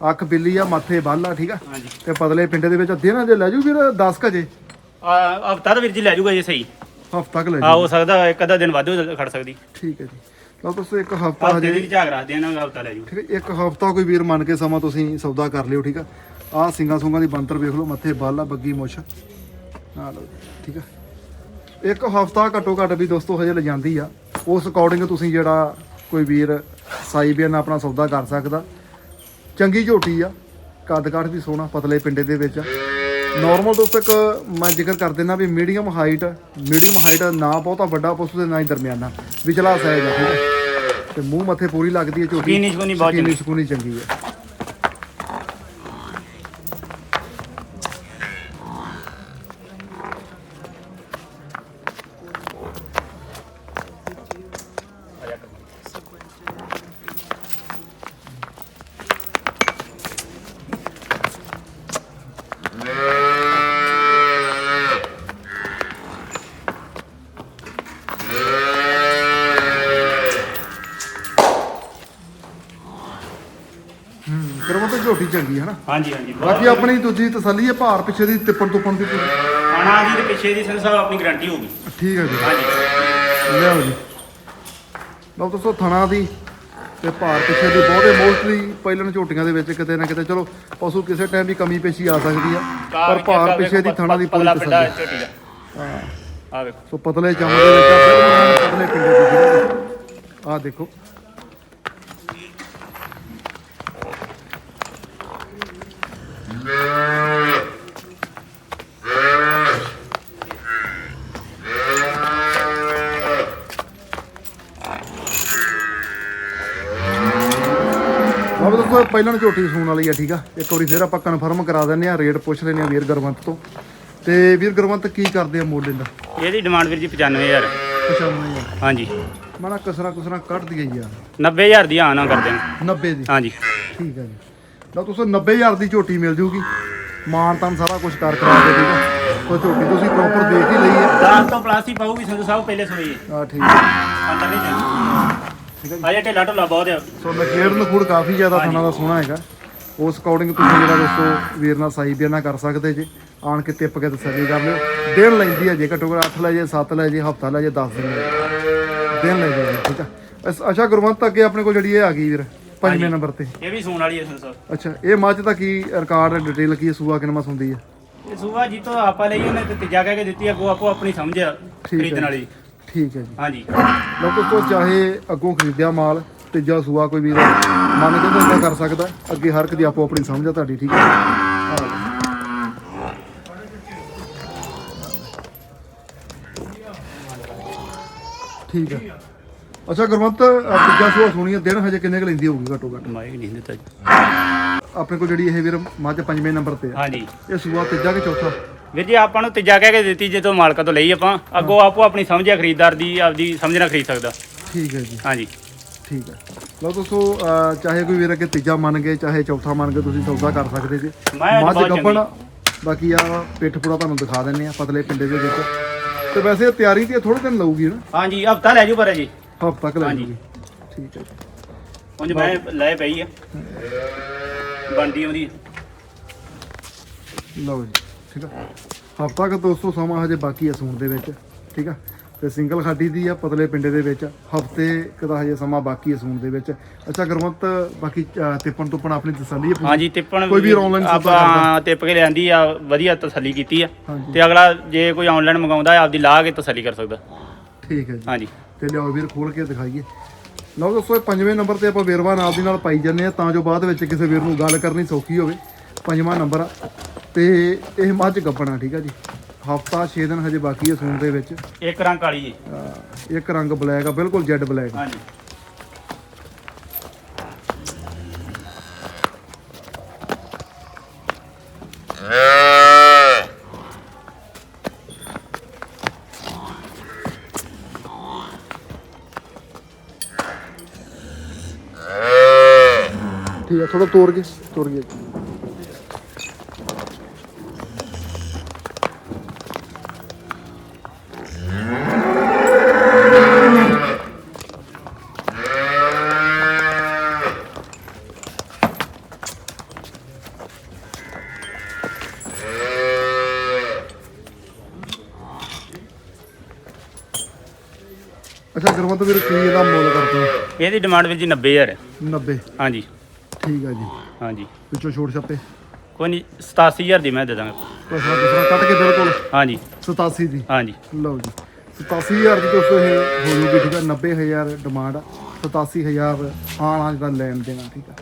ਅੱਖ ਬਿੱਲੀ ਆ ਮੱਥੇ ਬੱਲ ਆ ਠੀਕ ਆ। ਤੇ ਪਤਲੇ ਪਿੰਡੇ ਦੇ ਵਿੱਚ ਦਿਨਾਂ ਦੇ ਲੈ ਜੂ ਵੀਰ 10 ਕਜੇ ਆ ਹਫਤਾ ਵੀਰ ਜੀ ਲੈ ਜਾਊਗਾ ਜੇ ਸਹੀ। ਹਫਤਾ ਕ ਲੈ ਆ ਹੋ ਸਕਦਾ ਇੱਕ ਅੱਧਾ ਦਿਨ ਵਾਧੂ ਖੜ ਸਕਦੀ। ਠੀਕ ਹੈ ਜੀ। ਲਓ ਦੋਸਤੋ ਇੱਕ ਹਫਤਾ ਹਜੇ ਦੀ ਝਾਕ ਰੱਖ ਦੇਣਾ ਹਫਤਾ ਲੈ ਜੂ। ਠੀਕ ਹੈ ਇੱਕ ਹਫਤਾ ਕੋਈ ਵੀਰ ਮੰਨ ਕੇ ਸਮਾਂ ਤੁਸੀਂ ਸੌਦਾ ਕਰ ਲਿਓ ਠੀਕ ਆ। ਆਹ ਸਿੰਘਾਂ ਸੁੰਗਾਂ ਦੀ ਬੰਤਰ ਵੇਖ ਲਓ ਮੱਥੇ ਬੱਲ ਆ ਬੱਗੀ ਮੁੱਛ। ਆ ਲਓ ਠੀਕ ਆ। ਇੱਕ ਹਫਤਾ ਘੱਟੋ ਘੱਟ ਵੀ ਦੋਸਤੋ ਹਜੇ ਲੈ ਜਾਂਦੀ ਆ। ਉਸ ਅਕੋਰਡਿੰਗ ਤੁਸੀਂ ਜਿਹੜਾ ਕੋਈ ਵੀਰ ਸਾਈ ਬਿਆਨ ਆਪਣਾ ਸੌਦਾ ਕਰ ਸਕਦਾ। ਚੰਗੀ ਝੋਟੀ ਆ ਕੱਦ ਕਾਠ ਵੀ ਸੋਹਣਾ ਪਤਲੇ ਪਿੰਡੇ ਦੇ ਵਿੱਚ ਨਾਰਮਲ ਦੋਸਤੋ ਇੱਕ ਮੈਂ ਜ਼ਿਕਰ ਕਰ ਦਿੰਦਾ ਵੀ ਮੀਡੀਅਮ ਹਾਈਟ ਮੀਡੀਅਮ ਹਾਈਟ ਨਾ ਬਹੁਤਾ ਵੱਡਾ ਪਸ਼ੂ ਦੇ ਨਾ ਹੀ ਦਰਮਿਆਨਾ। ਵਿਚਲਾ ਸਾਈਜ਼ ਆ ਠੀਕ ਹੈ ਤੇ ਮੂੰਹ ਮੱਥੇ ਪੂਰੀ ਲੱਗਦੀ ਹੈ ਝੋਟੀ। ਸਕੀਨੀ ਸਕੂਨੀ ਬਹੁਤ ਸਕੀਨੀ ਚੰਗੀ ਸਕੂਨੀ ਚੰਗੀ ਹੈ ਹੂੰ ਝੋਟੀ ਚੰਗੀ ਹੈ ਨਾ। ਹਾਂਜੀ ਹਾਂਜੀ ਬਾਕੀ ਆਪਣੀ ਦੂਜੀ ਤਸੱਲੀ ਹੈ ਭਾਰ ਪਿੱਛੇ ਦੀ ਤਿੱਪਣ ਤੁੱਪਣ ਦੀ ਪੂਰੀ ਖਾਣਾ ਦੀ ਤੇ ਪਿੱਛੇ ਦੀ ਸੰਸਾ ਆਪਣੀ ਗਾਰੰਟੀ ਹੋਊਗੀ ਠੀਕ ਹੈ ਜੀ। ਹਾਂਜੀ। ਲਿਆਓ ਜੀ। ਲਓ ਦੋਸਤੋ ਥਣਾ ਦੀ ਤੇ ਭਾਰ ਪਿੱਛੇ ਦੀ ਬਹੁਤੇ ਮੋਸਟਲੀ ਪਹਿਲਣ ਝੋਟੀਆਂ ਦੇ ਵਿੱਚ ਕਿਤੇ ਨਾ ਕਿਤੇ ਚਲੋ ਪਸ਼ੂ ਕਿਸੇ ਟਾਈਮ ਵੀ ਕਮੀ ਪੇਸ਼ੀ ਆ ਸਕਦੀ ਆ ਪਰ ਭਾਰ ਪਿੱਛੇ ਦੀ ਥਣਾ ਦੀ ਪੂਰੀ ਪਤਲਾ ਪਿੰਡਾ ਤਸੱਲੀ। ਝੋਟੀ ਦਾ। ਹਾਂ। ਆ ਵੇਖੋ ਸੋ ਪਤਲੇ ਚਮ ਦੇ ਵਿੱਚ ਆ, ਬਿਲਕੁਲ ਪਤਲੇ ਪਿੰਡੇ ਦੀ ਆ ਦੇਖੋ ਬਾਬਾ ਦੋਸਤੋ ਪਹਿਲਾਂ ਝੋਟੀ ਸੂਣ ਵਾਲੀ ਆ ਠੀਕ ਆ? ਇੱਕ ਵਾਰੀ ਫੇਰ ਆਪਾਂ ਕਨਫਰਮ ਕਰਾ ਦਿੰਨੇ ਆ ਰੇਟ ਪੁੱਛ ਲੈਨੇ ਆ ਵੀਰ ਗੁਰਵੰਤ ਤੋਂ। ਤੇ ਵੀਰ ਗੁਰਵੰਤ ਕੀ ਕਰਦੇ ਆ ਮੋਢੇ ਦਾ? ਇਹਦੀ ਡਿਮਾਂਡ ਵੀਰ ਜੀ 95000 ਪਛਾਣਨਾ ਹੀ ਹਾਂਜੀ। ਮਾਣਾ ਕਸਰਾ ਕੁਸਰਾ ਕੱਢ ਦਈਏ ਯਾਰ। 90000 ਦੀ ਆ ਨਾ ਕਰ ਦੇਣਾ। 90 ਦੀ? ਹਾਂਜੀ। ਠੀਕ ਹੈ ਜੀ। ਲਓ ਤੁਸੀਂ 90000 ਦੀ ਝੋਟੀ ਮਿਲ ਜੂਗੀ। ਮਾਨ ਤਾਂ ਸਾਰਾ ਕੁਝ ਕਰ ਕਰਾ ਕੇ ਠੀਕ ਹੈ ਤਾਂ ਝੋਟੀ ਤੁਸੀਂ ਪ੍ਰੋਪਰ ਦੇਖ ਹੀ ਲਈ ਹੈ 10 ਤੋਂ ਪਲੱਸ ਹੀ ਪਾਊਗੀ ਸੰਧੂ ਸਾਹਿਬ ਪਹਿਲੇ ਸੋਈ ਆ ਠੀਕ ਹੈ ਅੰਦਰ ਨਹੀਂ ਜਾਂਦੀ ਅਜੇ ਢਿੱਲਾ ਢੁੱਲਾ ਬਹੁਤ ਆ। ਸੋ ਨਖੇੜ ਨਖੂੜ ਕਾਫੀ ਜ਼ਿਆਦਾ ਥਾਣਾ ਦਾ ਸੋਹਣਾ ਹੈਗਾ। ਉਸ ਅਕੋਰਡਿੰਗ ਤੁਸੀਂ ਜਿਹੜਾ ਦੋਸਤੋ ਵੀਰ ਨਾਲ ਸਾਈ ਬਿਆਨਾ ਕਰ ਸਕਦੇ ਜੇ। ਆਣ ਕੇ ਟਿੱਪ ਕੇ ਤਸੱਲੀ ਕਰ ਲਿਓ ਦਿਨ ਲੈਂਦੀ ਹੈ ਜੇ ਘੱਟੋ ਘੱਟ 8 ਲੈ ਜੇ 7 ਲੈ ਜੇ ਹਫਤਾ ਲੈ ਜੇ 10 ਦਿਨ ਲੈ ਜੇ। ਦਿਨ ਲੈ ਜੇ ਠੀਕ ਆ। ਅਸ- ਅੱਛਾ ਗੁਰਵੰਤ ਅੱਗੇ ਆਪਣੇ ਕੋਲ ਜਿਹੜੀ ਇਹ ਆ ਗਈ ਵੀਰ ਪੰਜਵੇਂ ਨੰਬਰ ਤੇ। ਇਹ ਵੀ ਸੂਣ ਵਾਲੀ ਹੈ ਸਾਹਿਬ ਅੱਛਾ ਇਹ ਮੱਝ ਦਾ ਕੀ ਰਿਕਾਰਡ ਡਿਟੇਲ ਕੀ ਹੈ ਸੂਆ ਕਿਨਮਾ ਸੁੰਦੀ ਹੈ ਇਹ ਸੂਆ ਜੀ ਤੋਂ ਆਪਾਂ ਲਈ ਉਹਨੇ ਤੇ ਤੀਜਾ ਕਹਿ ਕੇ ਦਿੱਤੀ ਅੱਗੋਂ ਆਪੋ ਆਪਣੀ ਸਮਝ ਆ ਖਰੀਦਣ ਵਾਲੀ। ਠੀਕ ਹੈ ਜੀ। ਹਾਂਜੀ। ਲਓ ਦੋਸਤੋ ਚਾਹੇ ਅੱਗੋਂ ਖਰੀਦਿਆ ਮਾਲ ਤੀਜਾ ਸੂਆ ਕੋਈ ਵੀਰ ਮੰਨ ਕੇ ਧੰਦਾ ਕਰ ਸਕਦਾ ਅੱਗੇ ਹਰ ਇੱਕ ਦੀ ਆਪੋ ਆਪਣੀ ਸਮਝ ਆ ਤੁਹਾਡੀ ਠੀਕ ਹੈ। ਠੀਕ ਹੈ। ਅੱਛਾ ਗੁਰਮੰਤ ਤੀਜਾ ਸੂਆ ਸੁਣੀ ਹੈ ਦਿਨ ਹਜੇ ਕਿੰਨੇ ਕੁ ਲੈਂਦੀ ਹੋਊਗੀ ਘੱਟੋ ਘੱਟ? ਮਾਈਕ ਨਹੀਂ ਦਿੱਤਾ ਜੀ। ਆਪਣੇ ਕੋਲ ਜਿਹੜੀ ਇਹ ਵੀਰ ਮੱਝ ਪੰਜਵੇਂ ਨੰਬਰ ਤੇ ਆ। ਹਾਂਜੀ। ਇਹ ਸੂਆ ਤੀਜਾ ਕਿ ਚੌਥਾ? ਵੀਰ ਜੀ ਆਪਾਂ ਨੂੰ ਤੀਜਾ ਕਹਿ ਕੇ ਦਿੱਤੀ ਜਦੋਂ ਮਾਲਕਾਂ ਤੋਂ ਲਈ ਆਪਾਂ। ਅੱਗੋਂ ਆਪੋ ਆਪਣੀ ਸਮਝ ਆ ਖਰੀਦਦਾਰ ਦੀ ਆਪਦੀ ਸਮਝ ਨਾਲ ਖਰੀਦ ਸਕਦਾ। ਠੀਕ ਹੈ ਜੀ। ਹਾਂਜੀ। ਠੀਕ ਹੈ। ਲਓ ਦੋਸਤੋ ਅਹ ਚਾਹੇ ਕੋਈ ਵੀਰ ਅੱਗੇ ਤੀਜਾ ਮੰਨ ਗਏ ਚਾਹੇ ਚੌਥਾ ਮੰਨ ਕੇ ਤੁਸੀਂ ਸੌਦਾ ਕਰ ਸਕਦੇ ਜੀ। ਮੈਂ ਅੱਜ ਮੱਝ ਬਹੁਤ ਗੱਪਣ ਬਾਕੀ ਆ ਪਿੱਠ ਪੂੜਾ ਤੁਹਾਨੂੰ ਦਿਖਾ ਦਿੰਨੇ ਆ ਪਤਲੇ ਪਿੰਡੇ ਦੇ ਵਿੱਚ। ਤੇ ਵੈਸੇ ਇਹ ਤਿਆਰੀ ਤੇ ਥੋੜੇ ਦਿਨ ਲਊਗੀ ਨਾ? ਹਾਂਜੀ ਹਫਤਾ ਲੈ ਜੂ ਪਰ ਜੀ ਹਫ਼ਤਾ ਲੈ ਹਾਂਜੀ। ਜੂਗੀ। ਠੀਕ ਹੈ ਜੀ। ਉਂਝ ਮੈਂ ਲੈ ਪਈ ਆ। ਬੰਦੀ ਉਹਦੀ ਲਓ ਜੀ। ਠੀਕ ਆ? ਹਫ਼ਤਾ ਕ ਦੋਸਤੋ ਸਮਾਂ ਹਜੇ ਬਾਕੀ ਆ ਸੂਣ ਦੇ ਵਿੱਚ ਠੀਕ ਆ? ਤੇ ਸਿੰਗਲ ਖਾਡੀ ਦੀ ਆ ਪਤਲੇ ਪਿੰਡੇ ਦੇ ਵਿੱਚ ਹਫ਼ਤੇ ਕਦਾ ਹਜੇ ਸਮਾਂ ਬਾਕੀ ਆ ਸੂਣ ਦੇ ਵਿੱਚ। ਅੱਛਾ ਗੁਰਮਤ ਬਾਕੀ ਤਿੱਪਣ ਤੁੱਪਣ ਆਪਣੀ ਤਸੱਲੀ ਹੈ? ਹਾਂਜੀ ਤਿੱਪਣ ਕੋਈ ਸੌਦਾ ਕਰਦਾ। ਆਪਾਂ ਤਿੱਪ ਕੇ ਲਿਆਂਦੀ ਆ ਵਧੀਆ ਤਸੱਲੀ ਕੀਤੀ ਆ। ਤੇ ਅਗਲਾ ਜੇ ਕੋਈ ਆਨਲਾਈਨ ਮੰਗਾਉਂਦਾ ਆਪਦੀ ਲਾ ਕੇ ਤਸੱਲੀ ਕਰ ਸਕਦਾ। ਠੀਕ ਹੈ ਜੀ। ਹਾਂਜੀ। ਤੇ ਲਿਆਓ ਵੀਰ ਖੋਲ ਕੇ ਦਿਖਾਈਏ। ਲਓ ਦੋਸਤੋ ਇਹ ਪੰਜਵੇਂ ਨੰਬਰ ਤੇ ਆਪਾਂ ਵੇਰਵਾ ਨਾਲ ਦੀ ਨਾਲ ਪਾਈ ਜਾਂਦੇ ਆ ਤਾਂ ਜੋ ਬਾਅਦ ਵਿੱਚ ਕਿਸੇ ਵੀਰ ਨੂੰ ਗੱਲ ਕਰਨੀ ਸੌਖੀ ਹੋਵੇ। ਪੰਜਵਾਂ ਨੰਬਰ ਆ। ਤੇ ਇਹ ਮੱਝ ਗੱਬਣਾ ਠੀਕ ਆ ਜੀ। ਹਫਤਾ 6 ਦਿਨ ਹਜੇ ਬਾਕੀ ਹੈ ਸੂਣ ਦੇ ਵਿੱਚ। ਇੱਕ ਰੰਗ ਕਾਲੀ ਜੀ। ਅਹ ਇੱਕ ਰੰਗ ਬਲੈਕ ਆ ਬਿਲਕੁਲ ਜੈਡ ਬਲੈਕ। ਹਾਂਜੀ। ਠੀਕ ਆ ਥੋੜਾ ਤੋੜ ਕੇ ਤੋੜ ਕੇ। ਗੁਰਮਤ ਵੀਰ ਕੀ ਇਹਦਾ ਮੁੱਲ ਕਰਦੇ ਹੋ? ਇਹਦੀ ਡਿਮਾਂਡ ਵੀਰ ਜੀ 90000 90 ਹਾਂਜੀ। ਠੀਕ ਆ ਜੀ। ਹਾਂਜੀ। ਵਿੱਚੋਂ ਛੋਟ ਛੱਪੇ? ਕੋਈ ਨਹੀਂ 87000 ਦੀ ਮੈਂ ਦੇ ਦਾਂਗਾ। ਪੈਸਾ ਦੂਸਰਾ ਕੱਟ ਕੇ ਬਿਲਕੁਲ ਹਾਂਜੀ। 87 ਦੀ? ਹਾਂਜੀ। ਲਓ ਜੀ। 87000 ਦੀ ਦੋਸਤੋ ਇਹ ਹੋ ਜੂਗੀ ਠੀਕ ਆ 90000 ਡਿਮਾਂਡ ਆ। 87000 ਆਣਾ ਜਿਹੜਾ ਲੈਣ ਦੇਣਾ ਠੀਕ ਆ।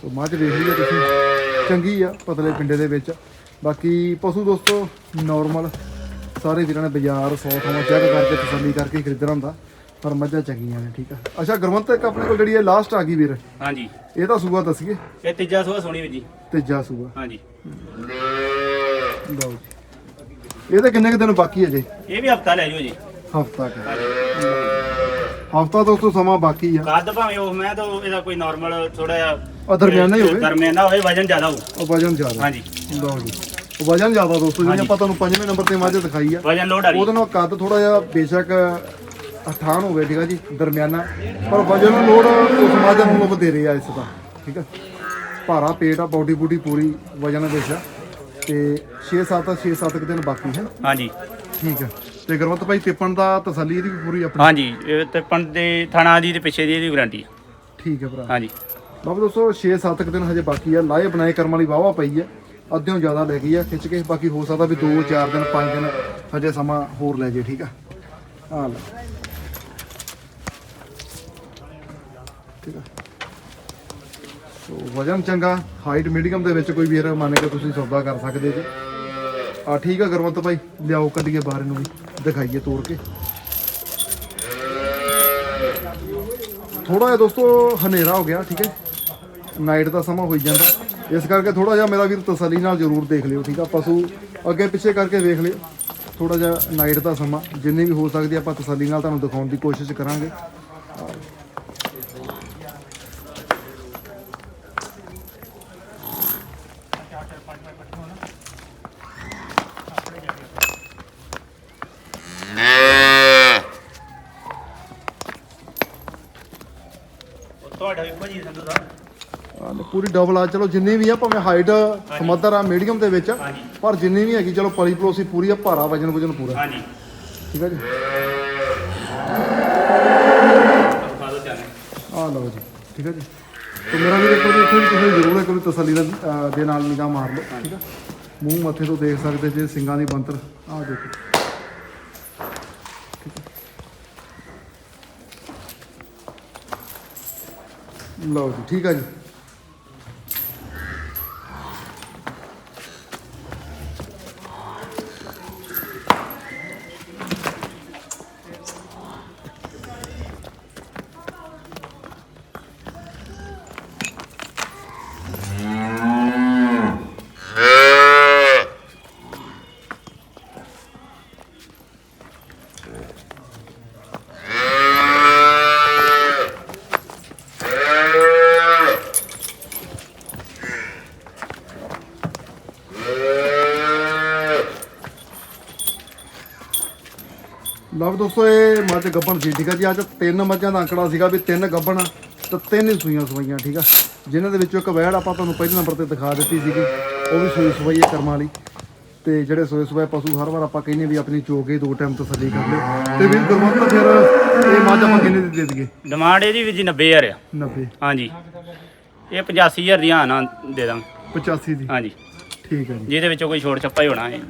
ਸੋ ਮੱਝ ਵੇਖ ਲਈਏ ਤੁਸੀਂ। ਚੰਗੀ ਆ ਪਤਲੇ ਪਿੰਡੇ ਦੇ ਵਿੱਚ। ਬਾਕੀ ਪਸ਼ੂ ਦੋਸਤੋ ਨਾਰਮਲ ਸਾਰੇ ਵੀਰਾਂ ਨੇ ਬਾਜ਼ਾਰ 100 ਥਾਵਾਂ ਚੈੱਕ ਕਰਕੇ ਤਸੱਲੀ ਕਰਕੇ ਹੀ ਖਰੀਦਣਾ ਹੁੰਦਾ। ਪਰ ਮੱਝਾਂ ਚੰਗੀਆਂ ਨੇ ਠੀਕ ਆ। ਅੱਛਾ ਗੁਰਮੰਤ ਇੱਕ ਆਪਣੇ ਕੋਲ ਜਿਹੜੀ ਇਹ ਲਾਸਟ ਆ ਗਈ ਵੀਰ। ਹਾਂਜੀ। ਇਹ ਤਾਂ ਸੂਆ ਦੱਸੀਏ। ਇਹ ਤੀਜਾ ਸੂਆ ਸੋਣੀ ਵੀਰ ਜੀ। ਤੀਜਾ ਸੂਆ। ਹਾਂਜੀ। ਲਓ ਜੀ। ਇਹਦੇ ਕਿੰਨੇ ਕੁ ਦਿਨ ਬਾਕੀ ਹੈ ਜੀ? ਇਹ ਵੀ ਹਫਤਾ ਲੈ ਜਾਓ ਜੀ। ਹਫਤਾ ਕੁ। ਹਫਤਾ ਦੋਸਤੋ ਸਮਾਂ ਬਾਕੀ ਆ। ਕੱਦ ਭਾਵੇਂ ਉਹ ਮੈਂ ਤਾਂ ਇਹਦਾ ਕੋਈ ਨਾਰਮਲ ਥੋੜਾ ਜਿਹਾ ਆ ਦਰਮਿਆਨਾ ਹੀ ਹੋਵੇ। ਦਰਮਿਆਨਾ ਹੋਵੇ ਵਜਨ ਜ਼ਿਆਦਾ ਹੋਊ। ਉਹ ਵਜਨ ਜ਼ਿਆਦਾ। ਹਾਂਜੀ। ਲਓ ਜੀ। ਉਹ ਵਜਨ ਜ਼ਿਆਦਾ ਦੋਸਤੋ ਜਿਵੇਂ ਆਪਾਂ ਤੁਹਾਨੂੰ ਪੰਜਵੇਂ ਨੰਬਰ ਤੇ ਮੱਝ ਦਿਖਾਈ ਆ। ਵਜਨ ਲੋਡ ਵਾਲੀ ਉਹਦੇ ਨਾਲ ਕੱਦ ਥੋੜਾ ਜਿਹਾ ਬੇਸ਼ੱਕ ਅਠਾਨ ਹੋਵੇ ਠੀਕ ਆ ਜੀ ਦਰਮਿਆਨਾ। ਪਰ ਵਜਨ ਲੋਡ ਉਸ ਮੱਝ ਨੂੰ ਵਧੇਰੇ ਆ ਇਸ ਦਾ ਠੀਕ ਆ। ਭਾਰਾ ਪੇਟ ਆ ਬੋਡੀ ਬੂਡੀ ਪੂਰੀ ਵਜਨ ਵਿੱਚ ਆ। ਤੇ 6-7 6-7 ਦਿਨ ਬਾਕੀ ਹੈ। ਹਾਂਜੀ। ਠੀਕ ਆ। ਤੇ ਗੁਰਮਤ ਭਾਈ ਤਿੱਪਣ ਦਾ ਤਸੱਲੀ ਇਹਦੀ ਪੂਰੀ ਆਪਣੀ? ਹਾਂਜੀ ਇਹ ਤੇ ਪੰਡ ਦੇ ਥਾਣਾ ਦੀ ਤੇ ਪਿੱਛੇ ਦੀ ਇਹਦੀ ਗਾਰੰਟੀ ਠੀਕ ਹੈ ਭਰਾ। ਹਾਂਜੀ। ਬਾਬੂ ਦੋਸਤੋ 6-7 ਦਿਨ ਹਜੇ ਬਾਕੀ ਆ। ਲਾਏ ਬਣਾਏ ਕਰਮ ਵਾਲੀ ਵਾਵਾ ਪਈ ਆ। ਅੱਧਿਓਂ ਜ਼ਿਆਦਾ ਲੈ ਗਈ ਆ। ਖਿੱਚ ਕੇ ਬਾਕੀ ਹੋ ਸਕਦਾ ਵੀ 2-4 ਦਿਨ 5 ਦਿਨ ਹਜੇ ਸਮਾਂ ਹੋਰ ਲੈ ਜੇ ਠੀਕ ਆ। ਆ ਲੈ ਠੀਕ ਆ ਸੋ ਵਜਨ ਚੰਗਾ ਹਾਈਟ ਮੀਡੀਅਮ ਦੇ ਵਿੱਚ ਕੋਈ ਵੀਰ ਮੰਨ ਕੇ ਤੁਸੀਂ ਸੌਦਾ ਕਰ ਸਕਦੇ ਜੀ। ਆ ਠੀਕ ਆ ਗੁਰਵੰਤ ਭਾਈ, ਲਿਆਓ ਕੱਢੀਏ ਬਾਹਰ ਨੂੰ ਵੀ, ਦਿਖਾਈਏ ਤੋੜ ਕੇ। ਥੋੜਾ ਜਿਹਾ ਦੋਸਤੋ ਹਨੇਰਾ ਹੋ ਗਿਆ, ਠੀਕ ਹੈ। ਨਾਈਟ ਦਾ ਸਮਾਂ ਹੋਈ ਜਾਂਦਾ। ਇਸ ਕਰਕੇ ਥੋੜਾ ਜਿਹਾ ਮੇਰਾ ਵੀਰ ਤਸੱਲੀ ਨਾਲ ਜ਼ਰੂਰ ਦੇਖ ਲਿਓ, ਠੀਕ ਆ। ਪਸ਼ੂ ਅੱਗੇ ਪਿੱਛੇ ਕਰਕੇ ਵੇਖ ਲਿਓ। ਥੋੜਾ ਜਿਹਾ ਨਾਈਟ ਦਾ ਸਮਾਂ, ਜਿੰਨੀ ਵੀ ਹੋ ਸਕਦੀ ਆਪਾਂ ਤਸੱਲੀ ਨਾਲ ਤੁਹਾਨੂੰ ਦਿਖਾਉਣ ਦੀ ਕੋਸ਼ਿਸ਼ ਕਰਾਂਗੇ ਜੀ ਸੰਧੂ ਸਾਹਿਬ ਆਹ ਲਓ, ਪੂਰੀ ਡਬਲ ਆ ਚਲੋ ਜਿੰਨੀ ਵੀ ਆ ਭਾਵੇਂ ਹਾਈਟ ਸਮੱਧਰ ਆ ਮੀਡੀਅਮ ਦੇ ਵਿੱਚ। ਪਰ ਜਿੰਨੀ ਵੀ ਹੈਗੀ ਚਲੋ ਪਲੀ ਪਲੋਸੀ ਪੂਰੀ ਆ ਭਾਰਾ ਵਜਨ ਵਜਨ ਪੂਰਾ। ਹਾਂਜੀ। ਠੀਕ ਹੈ ਜੀ? ਦੋ ਆ ਲਓ ਜੀ ਠੀਕ ਹੈ ਜੀ। ਤੇ ਮੇਰਾ ਵੀਰ ਇੱਕ ਵਾਰੀ ਇੱਥੇ ਵੀ ਤੁਸੀਂ ਜ਼ਰੂਰ ਇੱਕ ਵਾਰੀ ਤਸੱਲੀ ਅਹ, ਦੇ ਨਾਲ ਨਿਗਾਹ ਮਾਰ ਲਓ ਠੀਕ ਹੈ ਮੂੰਹ ਮੱਥੇ ਤੋਂ ਦੇਖ ਸਕਦੇ ਜੇ ਸਿੰਘਾਂ ਦੀ ਬੰਤਰ ਆਹ ਦੇਖੋ। ਠੀਕ ਹੈ। ਲਓ ਜੀ ਠੀਕ ਹੈ ਜੀ। ਲਓ ਦੋਸਤੋ ਇਹ ਮੱਝ ਗੱਬਣ ਸੀ ਠੀਕ ਆ ਜੀ? ਅੱਜ ਤਿੰਨ ਮੱਝਾਂ ਦਾ ਅੰਕੜਾ ਸੀਗਾ ਵੀ ਤਿੰਨ ਗੱਬਣ ਤੇ ਤਿੰਨ ਹੀ ਸੂਈਆਂ ਸਵਾਈਆਂ ਠੀਕ ਆ? ਜਿਨ੍ਹਾਂ ਦੇ ਵਿੱਚੋਂ ਇੱਕ ਵਹਿੜ ਆਪਾਂ ਤੁਹਾਨੂੰ ਪਹਿਲੇ ਨੰਬਰ ਤੇ ਦਿਖਾ ਦਿੱਤੀ ਸੀਗੀ ਉਹ ਵੀ ਸੂਈ ਸਵਾਈ ਹੈ ਕਰਮਾਂ ਵਾਲੀ। ਤੇ ਜਿਹੜੇ ਸੋਏ ਸਵਾਏ ਪਸ਼ੂ ਹਰ ਵਾਰ ਆਪਾਂ ਕਹਿੰਦੇ ਵੀ ਆਪਣੀ ਚੋਕੇ ਦੋ ਟਾਈਮ ਤਸੱਲੀ ਕਰ ਲਿਓ ਤੇ ਵੀਰ ਗੁਰਮੰਤ ਫਿਰ ਇਹ ਮੱਝ ਆਪਾਂ ਕਿੰਨੇ ਦੀ ਦੇ ਦਈਏ? ਡਿਮਾਂਡ ਇਹਦੀ ਵੀ ਜੀ 90000 ਆ। 90 ਹਾਂਜੀ। ਇਹ 85000 ਦੀਆਂ ਆਣਾ ਦੇ ਦਾਂ 85 ਦੀ? ਹਾਂਜੀ। ਠੀਕ ਹੈ ਜੀ। ਜਿਹਦੇ ਵਿੱਚੋਂ ਕੋਈ ਛੋੜ ਛੱਪਾ ਹੀ ਹੋਣਾ ਹੈ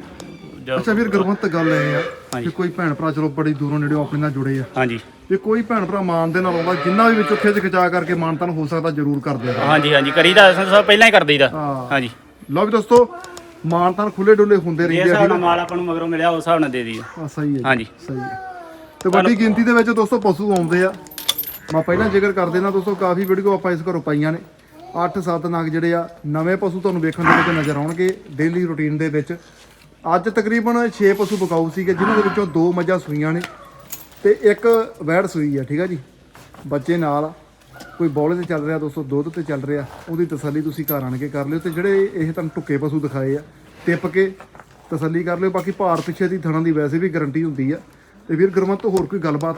ਅੱਛਾ ਵੀਰ ਗੁਰਮੰਤ ਗੱਲ ਇਹ ਆ। ਕਿ ਕੋਈ ਭੈਣ ਭਰਾ ਚਲੋ ਬੜੀ ਦੂਰੋਂ ਨੇੜਿਓਂ ਆਪਣੇ ਨਾਲ ਜੁੜੇ ਆ। ਹਾਂਜੀ। ਵੀ ਕੋਈ ਭੈਣ ਭਰਾ ਮਾਨ ਦੇ ਨਾਲ ਆਉਂਦਾ ਜਿੰਨਾ ਵੀ ਵਿੱਚੋਂ ਖਿੱਚ ਖਿਚਾ ਕਰਕੇ ਮਾਨਤਨ ਹੋ ਸਕਦਾ ਜ਼ਰੂਰ ਕਰਦੇ ਆ। ਹਾਂਜੀ ਹਾਂਜੀ ਕਰੀਦਾ ਸਾਹਿਬ ਪਹਿਲਾਂ ਹੀ ਕਰ ਦਈਦਾ। ਹਾਂਜੀ। ਲਓ ਵੀ ਦੋਸਤੋ ਮਾਨਤਨ ਖੁੱਲੇ ਡੁੱਲੇ ਹੁੰਦੇ ਰਹਿੰਦੇ ਆ ਨਾਲ ਮਾਲ ਆਪਾਂ ਨੂੰ ਮਗਰੋਂ ਮਿਲਿਆ ਉਸ ਹਿਸਾਬ ਨਾਲ ਦੇ ਦਈਦਾ। ਆ ਸਹੀ ਹੈ ਹਾਂਜੀ। ਸਹੀ ਹੈ। ਤੇ ਵੱਡੀ ਗਿਣਤੀ ਦੇ ਵਿੱਚ ਦੋਸਤੋ ਪਸ਼ੂ ਆਉਂਦੇ ਆ। ਮੈਂ ਪਹਿਲਾਂ ਜ਼ਿਕਰ ਕਰ ਦੇਣਾ ਦੋਸਤੋ ਕਾਫੀ ਵੀਡੀਓ ਆਪਾਂ ਇਸ ਘਰੋਂ ਪਾਈਆਂ ਨੇ। 8-7 ਨਗ ਜਿਹੜੇ ਆ ਨਵੇਂ ਪਸ਼ੂ ਤੁਹਾਨੂੰ ਵੇਖਣ ਦੇ ਵਿੱਚ ਨਜ਼ਰ ਆਉਣਗੇ ਡੇਲੀ ਰੁਟੀਨ ਦੇ ਵਿੱਚ। ਅੱਜ ਤਕਰੀਬਨ 6 ਪਸ਼ੂ ਬਕਾਊ ਸੀਗੇ ਜਿਨ੍ਹਾਂ ਦੇ ਵਿੱਚੋਂ ਦੋ ਮੱਝਾਂ ਸੂਈਆਂ ਨੇ ਤੇ ਇੱਕ ਵੈੜ ਸੂਈ ਆ ਠੀਕ ਆ ਜੀ? ਬੱਚੇ ਨਾਲ। ਕੋਈ ਬੌਲੇ ਤੇ ਚੱਲ ਰਿਹਾ ਦੋਸਤੋ ਦੁੱਧ ਤੇ ਚੱਲ ਰਿਹਾ ਉਹਦੀ ਤਸੱਲੀ ਤੁਸੀਂ ਘਰ ਆਣ ਕੇ ਕਰ ਲਿਓ ਤੇ ਜਿਹੜੇ ਇਹ ਤੁਹਾਨੂੰ ਟੁੱਕੇ ਪਸ਼ੂ ਦਿਖਾਏ ਆ ਟਿੱਪ ਕੇ ਤਸੱਲੀ ਕਰ ਲਿਓ। ਬਾਕੀ ਭਾਰ ਪਿੱਛੇ ਦੀ ਥਣਾ ਦੀ ਵੈਸੇ ਵੀ ਗਾਰੰਟੀ ਹੁੰਦੀ ਆ। ਤੇ ਵੀਰ ਗੁਰਮਤ ਤੋਂ ਹੋਰ ਕੋਈ ਗੱਲਬਾਤ?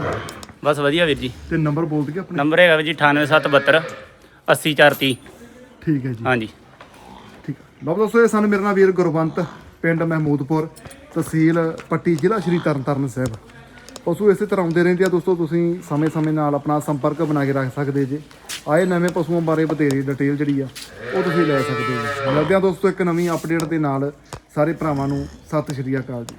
ਬਸ ਵਧੀਆ ਵੀਰ ਜੀ। ਤੇ ਨੰਬਰ ਬੋਲ ਦਈਏ ਆਪਣੇ? ਨੰਬਰ ਹੈਗਾ ਵੀਰ ਜੀ 98772 80430 ਠੀਕ ਹੈ ਜੀ। ਹਾਂਜੀ। ਠੀਕ ਆ। ਲਓ ਦੋਸਤੋ ਇਹ ਸਨ ਮੇਰੇ ਨਾਲ ਵੀਰ ਗੁਰਵੰਤ ਪਿੰਡ ਮਹਿਮੂਦਪੁਰ, ਤਹਿਸੀਲ ਪੱਟੀ, ਜ਼ਿਲ੍ਹਾ ਸ਼੍ਰੀ ਤਰਨਤਾਰਨ ਸਾਹਿਬ। ਪਸ਼ੂ ਇਸੇ ਤਰ੍ਹਾਂ ਆਉਂਦੇ ਰਹਿੰਦੇ ਆ ਦੋਸਤੋ, ਤੁਸੀਂ ਸਮੇਂ-ਸਮੇਂ ਨਾਲ ਆਪਣਾ ਸੰਪਰਕ ਬਣਾ ਕੇ ਰੱਖ ਸਕਦੇ ਜੇ। ਆਏ ਨਵੇਂ ਪਸ਼ੂਆਂ ਬਾਰੇ ਬਥੇਰੀ ਡਿਟੇਲ ਜਿਹੜੀ ਆ, ਉਹ ਤੁਸੀਂ ਲੈ ਸਕਦੇ ਹੋ ਮਿਲਦੇ ਆ ਦੋਸਤੋ ਇੱਕ ਨਵੀਂ ਅਪਡੇਟ ਦੇ ਨਾਲ। ਸਾਰੇ ਭਰਾਵਾਂ ਨੂੰ ਸਤਿ ਸ਼੍ਰੀ ਅਕਾਲ ਜੀ।